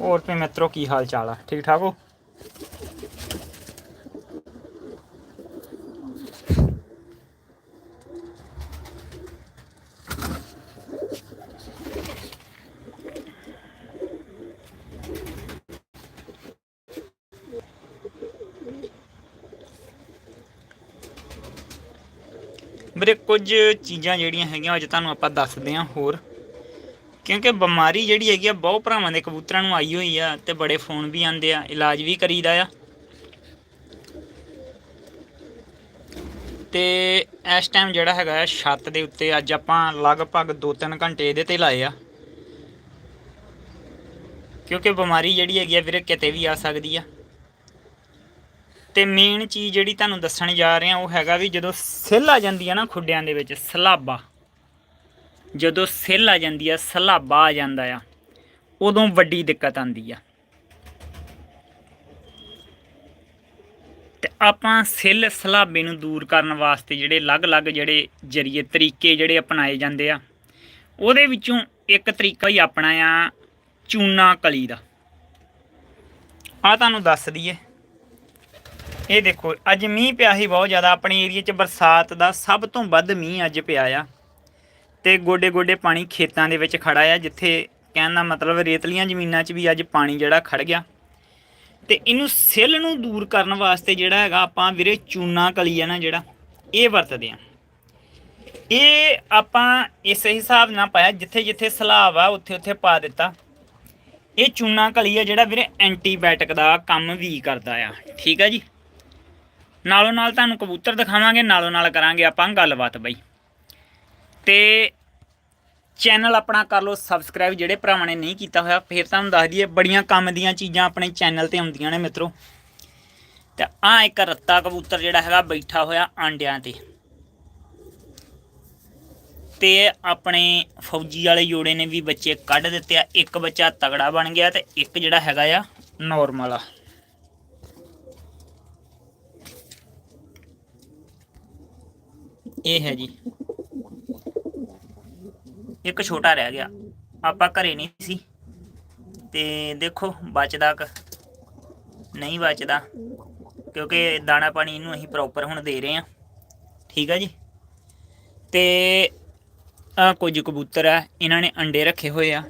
ਹੋਰ ਤੇ ਮਿੱਤਰੋ, ਕੀ ਹਾਲ ਚਾਲ ਆ? ਠੀਕ ਠਾਕ ਹੋ? ਵੀਰੇ, ਕੁਝ ਚੀਜ਼ਾਂ ਜਿਹੜੀਆਂ ਹੈਗੀਆਂ, ਅੱਜ ਤੁਹਾਨੂੰ ਆਪਾਂ ਦੱਸਦੇ ਹਾਂ ਹੋਰ। ਕਿਉਂਕਿ ਬਿਮਾਰੀ ਜਿਹੜੀ ਹੈਗੀ ਆ, ਬਹੁਤ ਭਰਾਵਾਂ ਦੇ ਕਬੂਤਰਾਂ ਨੂੰ ਆਈ ਹੋਈ ਆ ਤੇ ਬੜੇ ਫੋਨ ਵੀ ਆਉਂਦੇ ਆ, ਇਲਾਜ ਵੀ ਕਰੀਦਾ ਆ। ਤੇ ਇਸ ਟਾਈਮ ਜਿਹੜਾ ਹੈਗਾ ਆ, ਛੱਤ ਦੇ ਉੱਤੇ ਅੱਜ ਆਪਾਂ ਲਗਭਗ 2-3 ਘੰਟੇ ਇਹਦੇ ਤੇ ਲਾਏ ਆ। ਕਿਉਂਕਿ ਬਿਮਾਰੀ ਜਿਹੜੀ ਹੈਗੀ ਆ ਵੀਰੇ, ਕਿਤੇ ਵੀ ਆ ਸਕਦੀ ਆ। ਤੇ ਮੇਨ ਚੀਜ਼ ਜਿਹੜੀ ਤੁਹਾਨੂੰ ਦੱਸਣ ਜਾ ਰਹੇ ਆ ਉਹ ਹੈਗਾ ਵੀ ਜਦੋਂ ਸਿੱਲ ਆ ਜਾਂਦੀ ਆ ਨਾ ਖੁੱਡਿਆਂ ਦੇ ਵਿੱਚ, ਸਲਾਬਾ। ਜਦੋਂ ਸਿੱਲ ਆ ਜਾਂਦੀ ਆ, ਸਲਾਬਾ ਆ ਜਾਂਦਾ ਆ, ਉਦੋਂ ਵੱਡੀ ਦਿੱਕਤ ਆਂਦੀ ਆ। ਤੇ ਆਪਾਂ ਸਿੱਲ ਸਲਾਬੇ ਨੂੰ ਦੂਰ ਕਰਨ ਵਾਸਤੇ ਜਿਹੜੇ ਅਲੱਗ-ਅਲੱਗ ਜਿਹੜੇ ਜਰੀਏ ਤਰੀਕੇ ਜਿਹੜੇ ਅਪਣਾਏ ਜਾਂਦੇ ਆ, ਉਹਦੇ ਵਿੱਚੋਂ ਇੱਕ ਤਰੀਕਾ ਹੀ ਆਪਣਾ ਆ, ਚੂਨਾ ਕਲੀ ਦਾ। ਆ ਤੁਹਾਨੂੰ ਦੱਸ ਦਈਏ। ਇਹ ਦੇਖੋ, ਅੱਜ ਮੀਂਹ ਪਿਆ ਸੀ, ਬਹੁਤ ਜ਼ਿਆਦਾ। ਆਪਣੇ ਏਰੀਆ 'ਚ ਬਰਸਾਤ ਦਾ ਸਭ ਤੋਂ ਵੱਧ ਮੀਂਹ ਅੱਜ ਪਿਆ ਆ। ਤੇ ਗੋਡੇ ਗੋਡੇ ਪਾਣੀ ਖੇਤਾਂ ਦੇ ਵਿੱਚ ਖੜਾ ਆ, ਜਿੱਥੇ ਕਹਿਣ ਦਾ ਮਤਲਬ ਰੇਤਲੀਆਂ ਜ਼ਮੀਨਾਂ 'ਚ ਵੀ ਅੱਜ ਪਾਣੀ ਜਿਹੜਾ ਖੜ ਗਿਆ। ਤੇ ਇਹਨੂੰ ਸਿੱਲ ਨੂੰ ਦੂਰ ਕਰਨ ਵਾਸਤੇ ਜਿਹੜਾ ਹੈਗਾ ਆਪਾਂ ਵੀਰੇ ਚੂਨਾ ਕਲੀ ਆ ਨਾ ਜਿਹੜਾ, ਇਹ ਵਰਤਦੇ ਆ। ਇਹ ਆਪਾਂ ਇਸ ਹਿਸਾਬ ਨਾਲ ਪਾਇਆ ਜਿੱਥੇ ਜਿੱਥੇ ਸਲਾਬ ਆ ਉੱਥੇ ਉੱਥੇ ਪਾ ਦਿੱਤਾ। ਇਹ ਚੂਨਾ ਕਲੀ ਆ ਜਿਹੜਾ ਵੀਰੇ ਐਂਟੀਬਾਇਟਿਕ ਦਾ ਕੰਮ ਵੀ ਕਰਦਾ ਆ, ਠੀਕ ਆ ਜੀ? ਨਾਲੋਂ ਨਾਲ ਤੁਹਾਨੂੰ ਕਬੂਤਰ ਦਿਖਾਵਾਂਗੇ, ਨਾਲੋਂ ਨਾਲ ਕਰਾਂਗੇ ਆਪਾਂ ਗੱਲਬਾਤ ਬਈ। ਤੇ ਚੈਨਲ ਆਪਣਾ ਕਰ ਲਓ ਸਬਸਕ੍ਰਾਈਬ ਜਿਹੜੇ ਭਰਾਵਾਂ ਨੇ ਨਹੀਂ ਕੀਤਾ ਹੋਇਆ, ਫਿਰ ਤੁਹਾਨੂੰ ਦੱਸ ਦਈਏ, ਬੜੀਆਂ ਕੰਮ ਦੀਆਂ ਚੀਜ਼ਾਂ ਆਪਣੇ ਚੈਨਲ ਤੇ ਆਉਂਦੀਆਂ ਨੇ ਮਿੱਤਰੋ। ਤੇ ਆ ਇੱਕ ਰੱਤਾ ਕਬੂਤਰ ਜਿਹੜਾ ਹੈਗਾ ਬੈਠਾ ਹੋਇਆ ਆਂਡਿਆਂ ਤੇ। ਤੇ ਆਪਣੇ ਫੌਜੀ ਵਾਲੇ ਜੋੜੇ ਨੇ ਵੀ ਬੱਚੇ ਕੱਢ ਦਿੱਤੇ ਆ। ਇੱਕ ਬੱਚਾ ਤਗੜਾ ਬਣ ਗਿਆ ਤੇ ਇੱਕ ਜਿਹੜਾ ਹੈਗਾ ਆ ਨਾਰਮਲ ਆ। ਇਹ ਹੈ ਜੀ। ਇੱਕ ਛੋਟਾ ਰਹਿ ਗਿਆ। ਆਪਾਂ ਘਰੇ ਨਹੀਂ ਸੀ। ਤੇ ਦੇਖੋ, ਬਚਦਾ ਕ ਨਹੀਂ ਬਚਦਾ। ਕਿਉਂਕਿ ਦਾਣਾ ਪਾਣੀ ਇਹਨੂੰ ਅਸੀਂ ਪ੍ਰੋਪਰ ਹੁਣ ਦੇ ਰਹੇ ਹਾਂ। ਠੀਕ ਆ ਜੀ? ਤੇ ਆ ਕੁਝ ਕਬੂਤਰ ਆ, ਇਹਨਾਂ ਨੇ ਅੰਡੇ ਰੱਖੇ ਹੋਏ ਆ।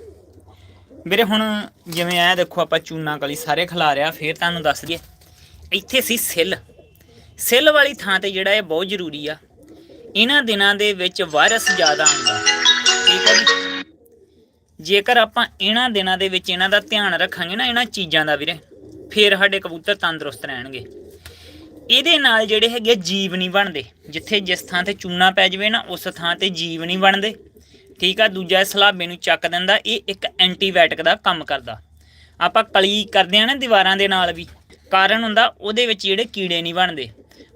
ਵੀਰੇ, ਹੁਣ ਜਿਵੇਂ ਆ ਦੇਖੋ, ਆਪਾਂ ਚੂਨਾ ਕਲੀ ਸਾਰੇ ਖਿਲਾ ਰਿਆ ਫੇਰ ਤੁਹਾਨੂੰ ਦੱਸ ਦਈਏ। ਇੱਥੇ ਸੀ ਸਿੱਲ। ਸਿੱਲ ਵਾਲੀ ਥਾਂ ਤੇ ਜਿਹੜਾ ਇਹ ਬਹੁਤ ਜ਼ਰੂਰੀ ਆ। ਇਹਨਾਂ ਦਿਨਾਂ ਦੇ ਵਿੱਚ ਵਾਇਰਸ ਜ਼ਿਆਦਾ ਆਉਂਦਾ। ਠੀਕ ਹੈ ਜੀ। ਜੇਕਰ ਆਪਾਂ ਇਹਨਾਂ ਦਿਨਾਂ ਦੇ ਵਿੱਚ ਇਹਨਾਂ ਦਾ ਧਿਆਨ ਰੱਖਾਂਗੇ ਨਾ, ਇਹਨਾਂ ਚੀਜ਼ਾਂ ਦਾ ਵੀਰੇ, ਫਿਰ ਸਾਡੇ ਕਬੂਤਰ ਤੰਦਰੁਸਤ ਰਹਿਣਗੇ। ਇਹਦੇ ਨਾਲ ਜਿਹੜੇ ਹੈਗੇ ਜੀਵ ਨਹੀਂ ਬਣਦੇ। ਜਿੱਥੇ ਜਿਸ ਥਾਂ ਤੇ ਚੂਨਾ ਪੈ ਜਾਵੇ ਨਾ, ਉਸ ਥਾਂ ਤੇ ਜੀਵ ਨਹੀਂ ਬਣਦੇ। ਠੀਕ ਆ, ਦੂਜਾ ਸਲਾਬੇ ਨੂੰ ਚੱਕ ਦਿੰਦਾ, ਇਹ ਇੱਕ ਐਂਟੀਬਾਇਓਟਿਕ ਦਾ ਕੰਮ ਕਰਦਾ। ਆਪਾਂ ਕਲੀ ਕਰਦੇ ਆ ਨਾ ਦੀਵਾਰਾਂ ਦੇ ਨਾਲ ਵੀ, ਕਾਰਨ ਹੁੰਦਾ ਉਹਦੇ ਵਿੱਚ ਜਿਹੜੇ ਕੀੜੇ ਨਹੀਂ ਬਣਦੇ।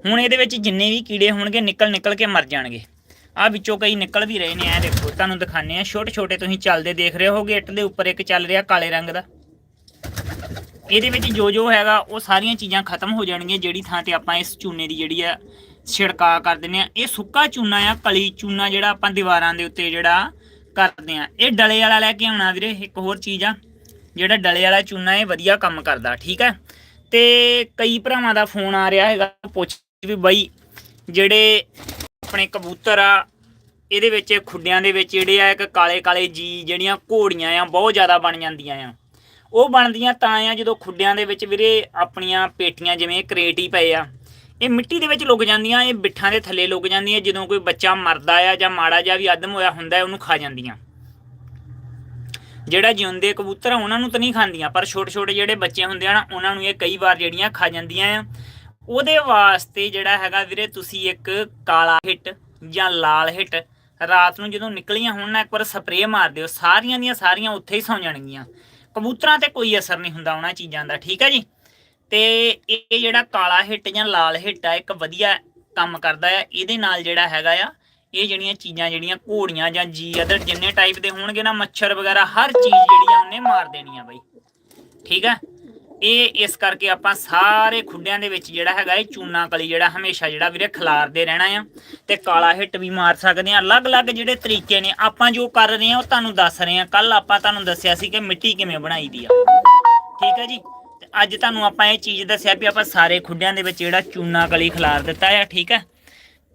ਹੁਣ ਇਹਦੇ ਵਿੱਚ ਜਿੰਨੇ ਵੀ ਕੀੜੇ ਹੋਣਗੇ ਨਿਕਲ ਨਿਕਲ ਕੇ ਮਰ ਜਾਣਗੇ। ਆ ਵਿੱਚੋਂ ਕਈ ਨਿਕਲ ਵੀ ਰਹੇ ਨੇ ਇਹ ਦੇਖੋ, ਤੁਹਾਨੂੰ ਦਿਖਾਣੇ ਆ ਛੋਟੇ ਛੋਟੇ ਤੁਸੀਂ ਚੱਲਦੇ ਦੇਖ ਰਹੇ ਹੋਗੇ, ਇੱਟ ਦੇ ਉੱਪਰ ਇੱਕ ਚੱਲ ਰਿਹਾ ਕਾਲੇ ਰੰਗ ਦਾ। ਇਹਦੇ ਵਿੱਚ ਜੋ ਜੋ ਹੈਗਾ, ਉਹ ਸਾਰੀਆਂ ਚੀਜ਼ਾਂ ਖਤਮ ਹੋ ਜਾਣਗੀਆਂ, ਜਿਹੜੀ ਥਾਂ ਤੇ ਆਪਾਂ ਇਸ ਚੂਨੇ ਦੀ ਜਿਹੜੀ ਆ ਛਿੜਕਾ ਕਰ ਦਿੰਦੇ ਆ ਇਹ ਸੁੱਕਾ ਚੂਨਾ ਆ, ਕਲੀ ਚੂਨਾ ਜਿਹੜਾ ਆਪਾਂ ਦੀਵਾਰਾਂ ਦੇ ਉੱਤੇ ਜਿਹੜਾ ਕਰਦੇ ਆ ਇਹ ਡਲੇ ਵਾਲਾ ਲੈ ਕੇ ਆਉਣਾ ਵੀਰੇ, ਇੱਕ ਹੋਰ ਚੀਜ਼ ਆ। ਜਿਹੜਾ ਡਲੇ ਵਾਲਾ ਚੂਨਾ ਇਹ ਵਧੀਆ ਕੰਮ ਕਰਦਾ, ਠੀਕ ਹੈ ਤੇ ਕਈ ਭਰਾਵਾਂ ਦਾ ਫੋਨ ਆ ਰਿਹਾ ਹੈਗਾ, ਪੁੱਛ ਵੀ ਬਾਈ, ਜਿਹੜੇ ਆਪਣੇ ਕਬੂਤਰ ਆ, ਇਹਦੇ ਵਿੱਚ ਖੁੱਡਿਆਂ ਦੇ ਵਿੱਚ ਜਿਹੜੇ ਆ ਇੱਕ ਕਾਲੇ ਕਾਲੇ ਜੀ ਜਿਹੜੀਆਂ ਘੋੜੀਆਂ ਆ, ਬਹੁਤ ਜ਼ਿਆਦਾ ਬਣ ਜਾਂਦੀਆਂ ਆ। ਉਹ ਬਣਦੀਆਂ ਤਾਂ ਆ ਜਦੋਂ ਖੁੱਡਿਆਂ ਦੇ ਵਿੱਚ ਵੀਰੇ ਆਪਣੀਆਂ ਪੇਟੀਆਂ ਜਿਵੇਂ ਕਰੇਟ ਹੀ ਪਏ ਆ। ਇਹ ਮਿੱਟੀ ਦੇ ਵਿੱਚ ਲੁਕ ਜਾਂਦੀਆਂ, ਇਹ ਬਿੱਠਾਂ ਦੇ ਥੱਲੇ ਲੁਕ ਜਾਂਦੀਆਂ, ਜਦੋਂ ਕੋਈ ਬੱਚਾ ਮਰਦਾ ਆ ਜਾਂ ਮਾੜਾ ਜਿਹਾ ਵੀ ਅਦਮ ਹੋਇਆ ਹੁੰਦਾ, ਉਹਨੂੰ ਖਾ ਜਾਂਦੀਆਂ। ਜਿਹੜਾ ਜਿਉਂਦੇ ਕਬੂਤਰ ਆ, ਉਹਨਾਂ ਨੂੰ ਤਾਂ ਨਹੀਂ ਖਾਂਦੀਆਂ, ਪਰ ਛੋਟੇ ਛੋਟੇ ਜਿਹੜੇ ਬੱਚੇ ਹੁੰਦੇ ਆ ਨਾ, ਉਹਨਾਂ ਨੂੰ ਇਹ ਕਈ ਵਾਰ ਜਿਹੜੀਆਂ ਖਾ ਜਾਂਦੀਆਂ ਆ। ਉਹਦੇ ਵਾਸਤੇ ਜਿਹੜਾ ਹੈਗਾ ਵੀਰੇ ਤੁਸੀਂ ਇੱਕ ਕਾਲਾ ਹਿੱਟ ਜਾਂ ਲਾਲ ਹਿੱਟ ਰਾਤ ਨੂੰ ਜਦੋਂ ਨਿਕਲੀਆਂ ਹੋਣ ਨਾ ਇੱਕ ਵਾਰ ਸਪਰੇਅ ਮਾਰ ਦਿਓ, ਸਾਰੀਆਂ ਦੀਆਂ ਸਾਰੀਆਂ ਉੱਥੇ ਹੀ ਸੌ ਜਾਣਗੀਆਂ। ਕਬੂਤਰਾਂ ਤੇ ਕੋਈ ਅਸਰ ਨਹੀਂ ਹੁੰਦਾ ਉਹਨਾਂ ਚੀਜ਼ਾਂ ਦਾ, ਠੀਕ ਹੈ ਜੀ? ਤੇ ਇਹ ਜਿਹੜਾ ਕਾਲਾ ਹਿੱਟ ਜਾਂ ਲਾਲ ਹਿੱਟ ਆ, ਇੱਕ ਵਧੀਆ ਕੰਮ ਕਰਦਾ ਆ, ਇਹਦੇ ਨਾਲ ਜਿਹੜਾ ਹੈਗਾ ਆ, ਇਹ ਜਿਹੜੀਆਂ ਚੀਜ਼ਾਂ ਜਿਹੜੀਆਂ ਘੋੜੀਆਂ ਜਾਂ ਜੀ ਅਦਰ ਜਿੰਨੇ ਟਾਈਪ ਦੇ ਹੋਣਗੇ ਨਾ, ਮੱਛਰ ਵਗੈਰਾ, ਹਰ ਚੀਜ਼ ਜਿਹੜੀ ਆ ਉਹਨੇ ਮਾਰ ਦੇਣੀ ਆ ਬਾਈ। ਠੀਕ ਆ? ਇਹ ਇਸ ਕਰਕੇ ਆਪਾਂ ਸਾਰੇ ਖੁੱਡਿਆਂ ਦੇ ਵਿੱਚ ਜਿਹੜਾ ਹੈਗਾ ਇਹ ਚੂਨਾ ਕਲੀ ਜਿਹੜਾ ਹਮੇਸ਼ਾ ਜਿਹੜਾ ਵੀਰੇ ਖਿਲਾਰਦੇ ਰਹਿਣਾ ਆ ਤੇ ਕਾਲਾ ਹਿੱਟ ਵੀ ਮਾਰ ਸਕਦੇ ਆ। ਅਲੱਗ-ਅਲੱਗ ਜਿਹੜੇ ਤਰੀਕੇ ਨੇ, ਆਪਾਂ ਜੋ ਕਰ ਰਹੇ ਆ ਉਹ ਤੁਹਾਨੂੰ ਦੱਸ ਰਹੇ ਆ। ਕੱਲ ਆਪਾਂ ਤੁਹਾਨੂੰ ਦੱਸਿਆ ਸੀ ਕਿ ਮਿੱਟੀ ਕਿਵੇਂ ਬਣਾਈ ਦੀ ਆ। ਠੀਕ ਹੈ ਜੀ? ਅੱਜ ਤੁਹਾਨੂੰ ਆਪਾਂ ਇਹ ਚੀਜ਼ ਦੱਸਿਆ ਵੀ ਆਪਾਂ ਸਾਰੇ ਖੁੱਡਿਆਂ ਦੇ ਵਿੱਚ ਜਿਹੜਾ ਚੂਨਾ ਕਲੀ ਖਿਲਾਰ ਦਿੱਤਾ ਆ, ਠੀਕ ਹੈ?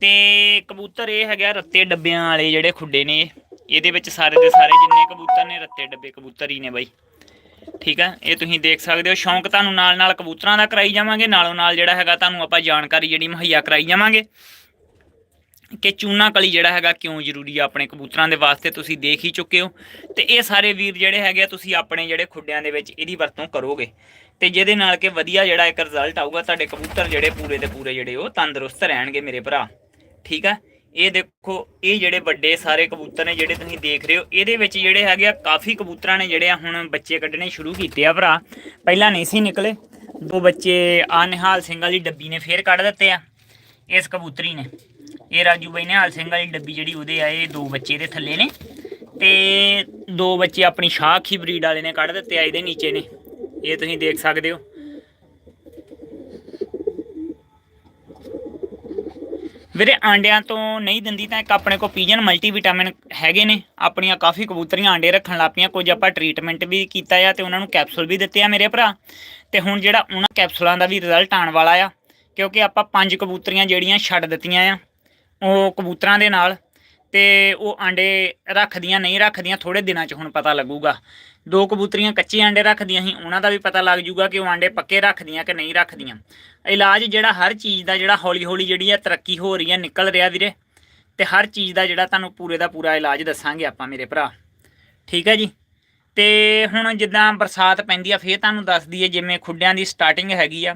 ਤੇ ਕਬੂਤਰ ਇਹ ਹੈਗਾ ਰੱਤੇ ਡੱਬਿਆਂ ਵਾਲੇ ਜਿਹੜੇ ਖੁੱਡੇ ਨੇ, ਇਹਦੇ ਵਿੱਚ ਸਾਰੇ ਦੇ ਸਾਰੇ ਜਿੰਨੇ ਕਬੂਤਰ ਨੇ, ਰੱਤੇ ਡੱਬੇ ਕਬੂਤਰ ਹੀ ਨੇ ਬਾਈ। ਠੀਕ ਹੈ ਇਹ ਤੁਸੀਂ ਦੇਖ ਸਕਦੇ ਹੋ ਸ਼ੌਂਕ ਤੁਹਾਨੂੰ ਨਾਲ ਨਾਲ ਕਬੂਤਰਾਂ ਦਾ ਕਰਾਈ ਜਾਵਾਂਗੇ ਨਾਲੋਂ ਨਾਲ ਜਿਹੜਾ ਹੈਗਾ ਤੁਹਾਨੂੰ ਆਪਾਂ ਜਾਣਕਾਰੀ ਜਿਹੜੀ ਮੁਹੱਈਆ ਕਰਾਈ ਜਾਵਾਂਗੇ। ਕਿ ਚੂਨਾ ਕਲੀ ਜਿਹੜਾ ਹੈਗਾ ਕਿਉਂ ਜ਼ਰੂਰੀ ਆ ਆਪਣੇ ਕਬੂਤਰਾਂ ਦੇ ਵਾਸਤੇ ਤੁਸੀਂ ਦੇਖ ਹੀ ਚੁੱਕੇ ਹੋ। ਤੇ ਇਹ ਸਾਰੇ ਵੀਰ ਜਿਹੜੇ ਹੈਗੇ ਆ, ਤੁਸੀਂ ਆਪਣੇ ਜਿਹੜੇ ਖੁੱਡਿਆਂ ਦੇ ਵਿੱਚ ਇਹਦੀ ਵਰਤੋਂ ਕਰੋਗੇ। ਤੇ ਜਿਹਦੇ ਨਾਲ ਕਿ ਵਧੀਆ ਜਿਹੜਾ ਇੱਕ ਰਿਜ਼ਲਟ ਆਊਗਾ ਤੁਹਾਡੇ ਕਬੂਤਰ ਜਿਹੜੇ ਪੂਰੇ ਦੇ ਪੂਰੇ ਜਿਹੜੇ ਉਹ ਤੰਦਰੁਸਤ ਰਹਿਣਗੇ ਮੇਰੇ ਭਰਾ। ਠੀਕ ਆ? ਇਹ ਦੇਖੋ, ਇਹ ਜਿਹੜੇ ਵੱਡੇ ਸਾਰੇ ਕਬੂਤਰ ਨੇ ਜਿਹੜੇ ਤੁਸੀਂ ਦੇਖ ਰਹੇ ਹੋ, ਇਹਦੇ ਵਿੱਚ ਜਿਹੜੇ ਹੈਗੇ ਆ, ਕਾਫੀ ਕਬੂਤਰਾਂ ਨੇ ਜਿਹੜੇ ਆ ਹੁਣ ਬੱਚੇ ਕੱਢਣੇ ਸ਼ੁਰੂ ਕੀਤੇ ਆ ਭਰਾ। ਪਹਿਲਾਂ ਨਹੀਂ ਸੀ ਨਿਕਲੇ। ਦੋ ਬੱਚੇ, ਆ ਨਿਹਾਲ ਸਿੰਘ ਵਾਲੀ ਡੱਬੀ ਨੇ ਫੇਰ ਕੱਢ ਦਿੱਤੇ ਆ, ਇਸ ਕਬੂਤਰੀ ਨੇ। ਇਹ ਰਾਜੂ ਬਾਈ ਨਿਹਾਲ ਸਿੰਘ ਵਾਲੀ ਡੱਬੀ ਜਿਹੜੀ ਉਹਦੇ ਆ, ਇਹ ਦੋ ਬੱਚੇ ਦੇ ਥੱਲੇ ਨੇ। ਤੇ ਦੋ ਬੱਚੇ ਆਪਣੀ ਸ਼ਾਖੀ ਬਰੀਡ ਵਾਲੇ ਨੇ ਕੱਢ ਦਿੱਤੇ ਆ, ਇਹਦੇ ਨੀਚੇ ਨੇ। ਇਹ ਤੁਸੀਂ ਦੇਖ ਸਕਦੇ ਹੋ। ਵੀਰੇ, ਆਂਡਿਆਂ ਤੋਂ ਨਹੀਂ ਦਿੰਦੀ ਤਾਂ ਇੱਕ ਆਪਣੇ ਕੋ ਪੀਜਨ ਮਲਟੀਵਿਟਾਮਿਨ ਹੈਗੇ ਨੇ। ਆਪਣੀਆਂ ਕਾਫੀ ਕਬੂਤਰੀਆਂ ਆਂਡੇ ਰੱਖਣ ਲੱਪੀਆਂ ਕੁਝ ਆਪਾਂ ਟ੍ਰੀਟਮੈਂਟ ਵੀ ਕੀਤਾ ਆ ਤੇ ਉਹਨਾਂ ਨੂੰ ਕੈਪਸੂਲ ਵੀ ਦਿੱਤੇ ਆ ਮੇਰੇ ਭਰਾ। ਤੇ ਹੁਣ ਜਿਹੜਾ ਉਹਨਾਂ ਕੈਪਸੂਲਾਂ ਦਾ ਵੀ ਰਿਜ਼ਲਟ ਆਉਣ ਵਾਲਾ ਆ, ਕਿਉਂਕਿ ਆਪਾਂ ਪੰਜ ਕਬੂਤਰੀਆਂ ਜਿਹੜੀਆਂ ਛੱਡ ਦਿੱਤੀਆਂ ਆ, ਉਹ ਕਬੂਤਰਾਂ ਦੇ ਨਾਲ। ਤੇ ਉਹ ਆਂਡੇ ਰੱਖਦੀਆਂ, ਨਹੀਂ ਰੱਖਦੀਆਂ ਥੋੜੇ ਦਿਨਾਂ 'ਚ ਹੁਣ ਪਤਾ ਲੱਗੂਗਾ। ਦੋ ਕਬੂਤਰੀਆਂ ਕੱਚੇ ਆਂਡੇ ਰੱਖਦੀਆਂ ਸੀ, ਉਹਨਾਂ ਦਾ ਵੀ ਪਤਾ ਲੱਗ ਜੂਗਾ ਕਿ ਉਹ ਆਂਡੇ ਪੱਕੇ ਰੱਖਦੀਆਂ ਕਿ ਨਹੀਂ ਰੱਖਦੀਆਂ। ਇਲਾਜ ਜਿਹੜਾ ਹਰ ਚੀਜ਼ ਦਾ ਜਿਹੜਾ ਹੌਲੀ ਹੌਲੀ ਜਿਹੜੀ ਆ ਤਰੱਕੀ ਹੋ ਰਹੀ ਹੈ ਨਿਕਲ ਰਿਹਾ ਵੀਰੇ। ਤੇ ਹਰ ਚੀਜ਼ ਦਾ ਜਿਹੜਾ ਤੁਹਾਨੂੰ ਪੂਰੇ ਦਾ ਪੂਰਾ ਇਲਾਜ ਦੱਸਾਂਗੇ ਆਪਾਂ ਮੇਰੇ ਭਰਾ। ਠੀਕ ਹੈ ਜੀ? ਤੇ ਹੁਣ ਜਿੱਦਾਂ ਬਰਸਾਤ ਪੈਂਦੀ ਆ, ਫੇਰ ਤੁਹਾਨੂੰ ਦੱਸ ਦਈਏ, ਜਿਵੇਂ ਖੁੱਡਿਆਂ ਦੀ ਸਟਾਰਟਿੰਗ ਹੈਗੀ ਆ,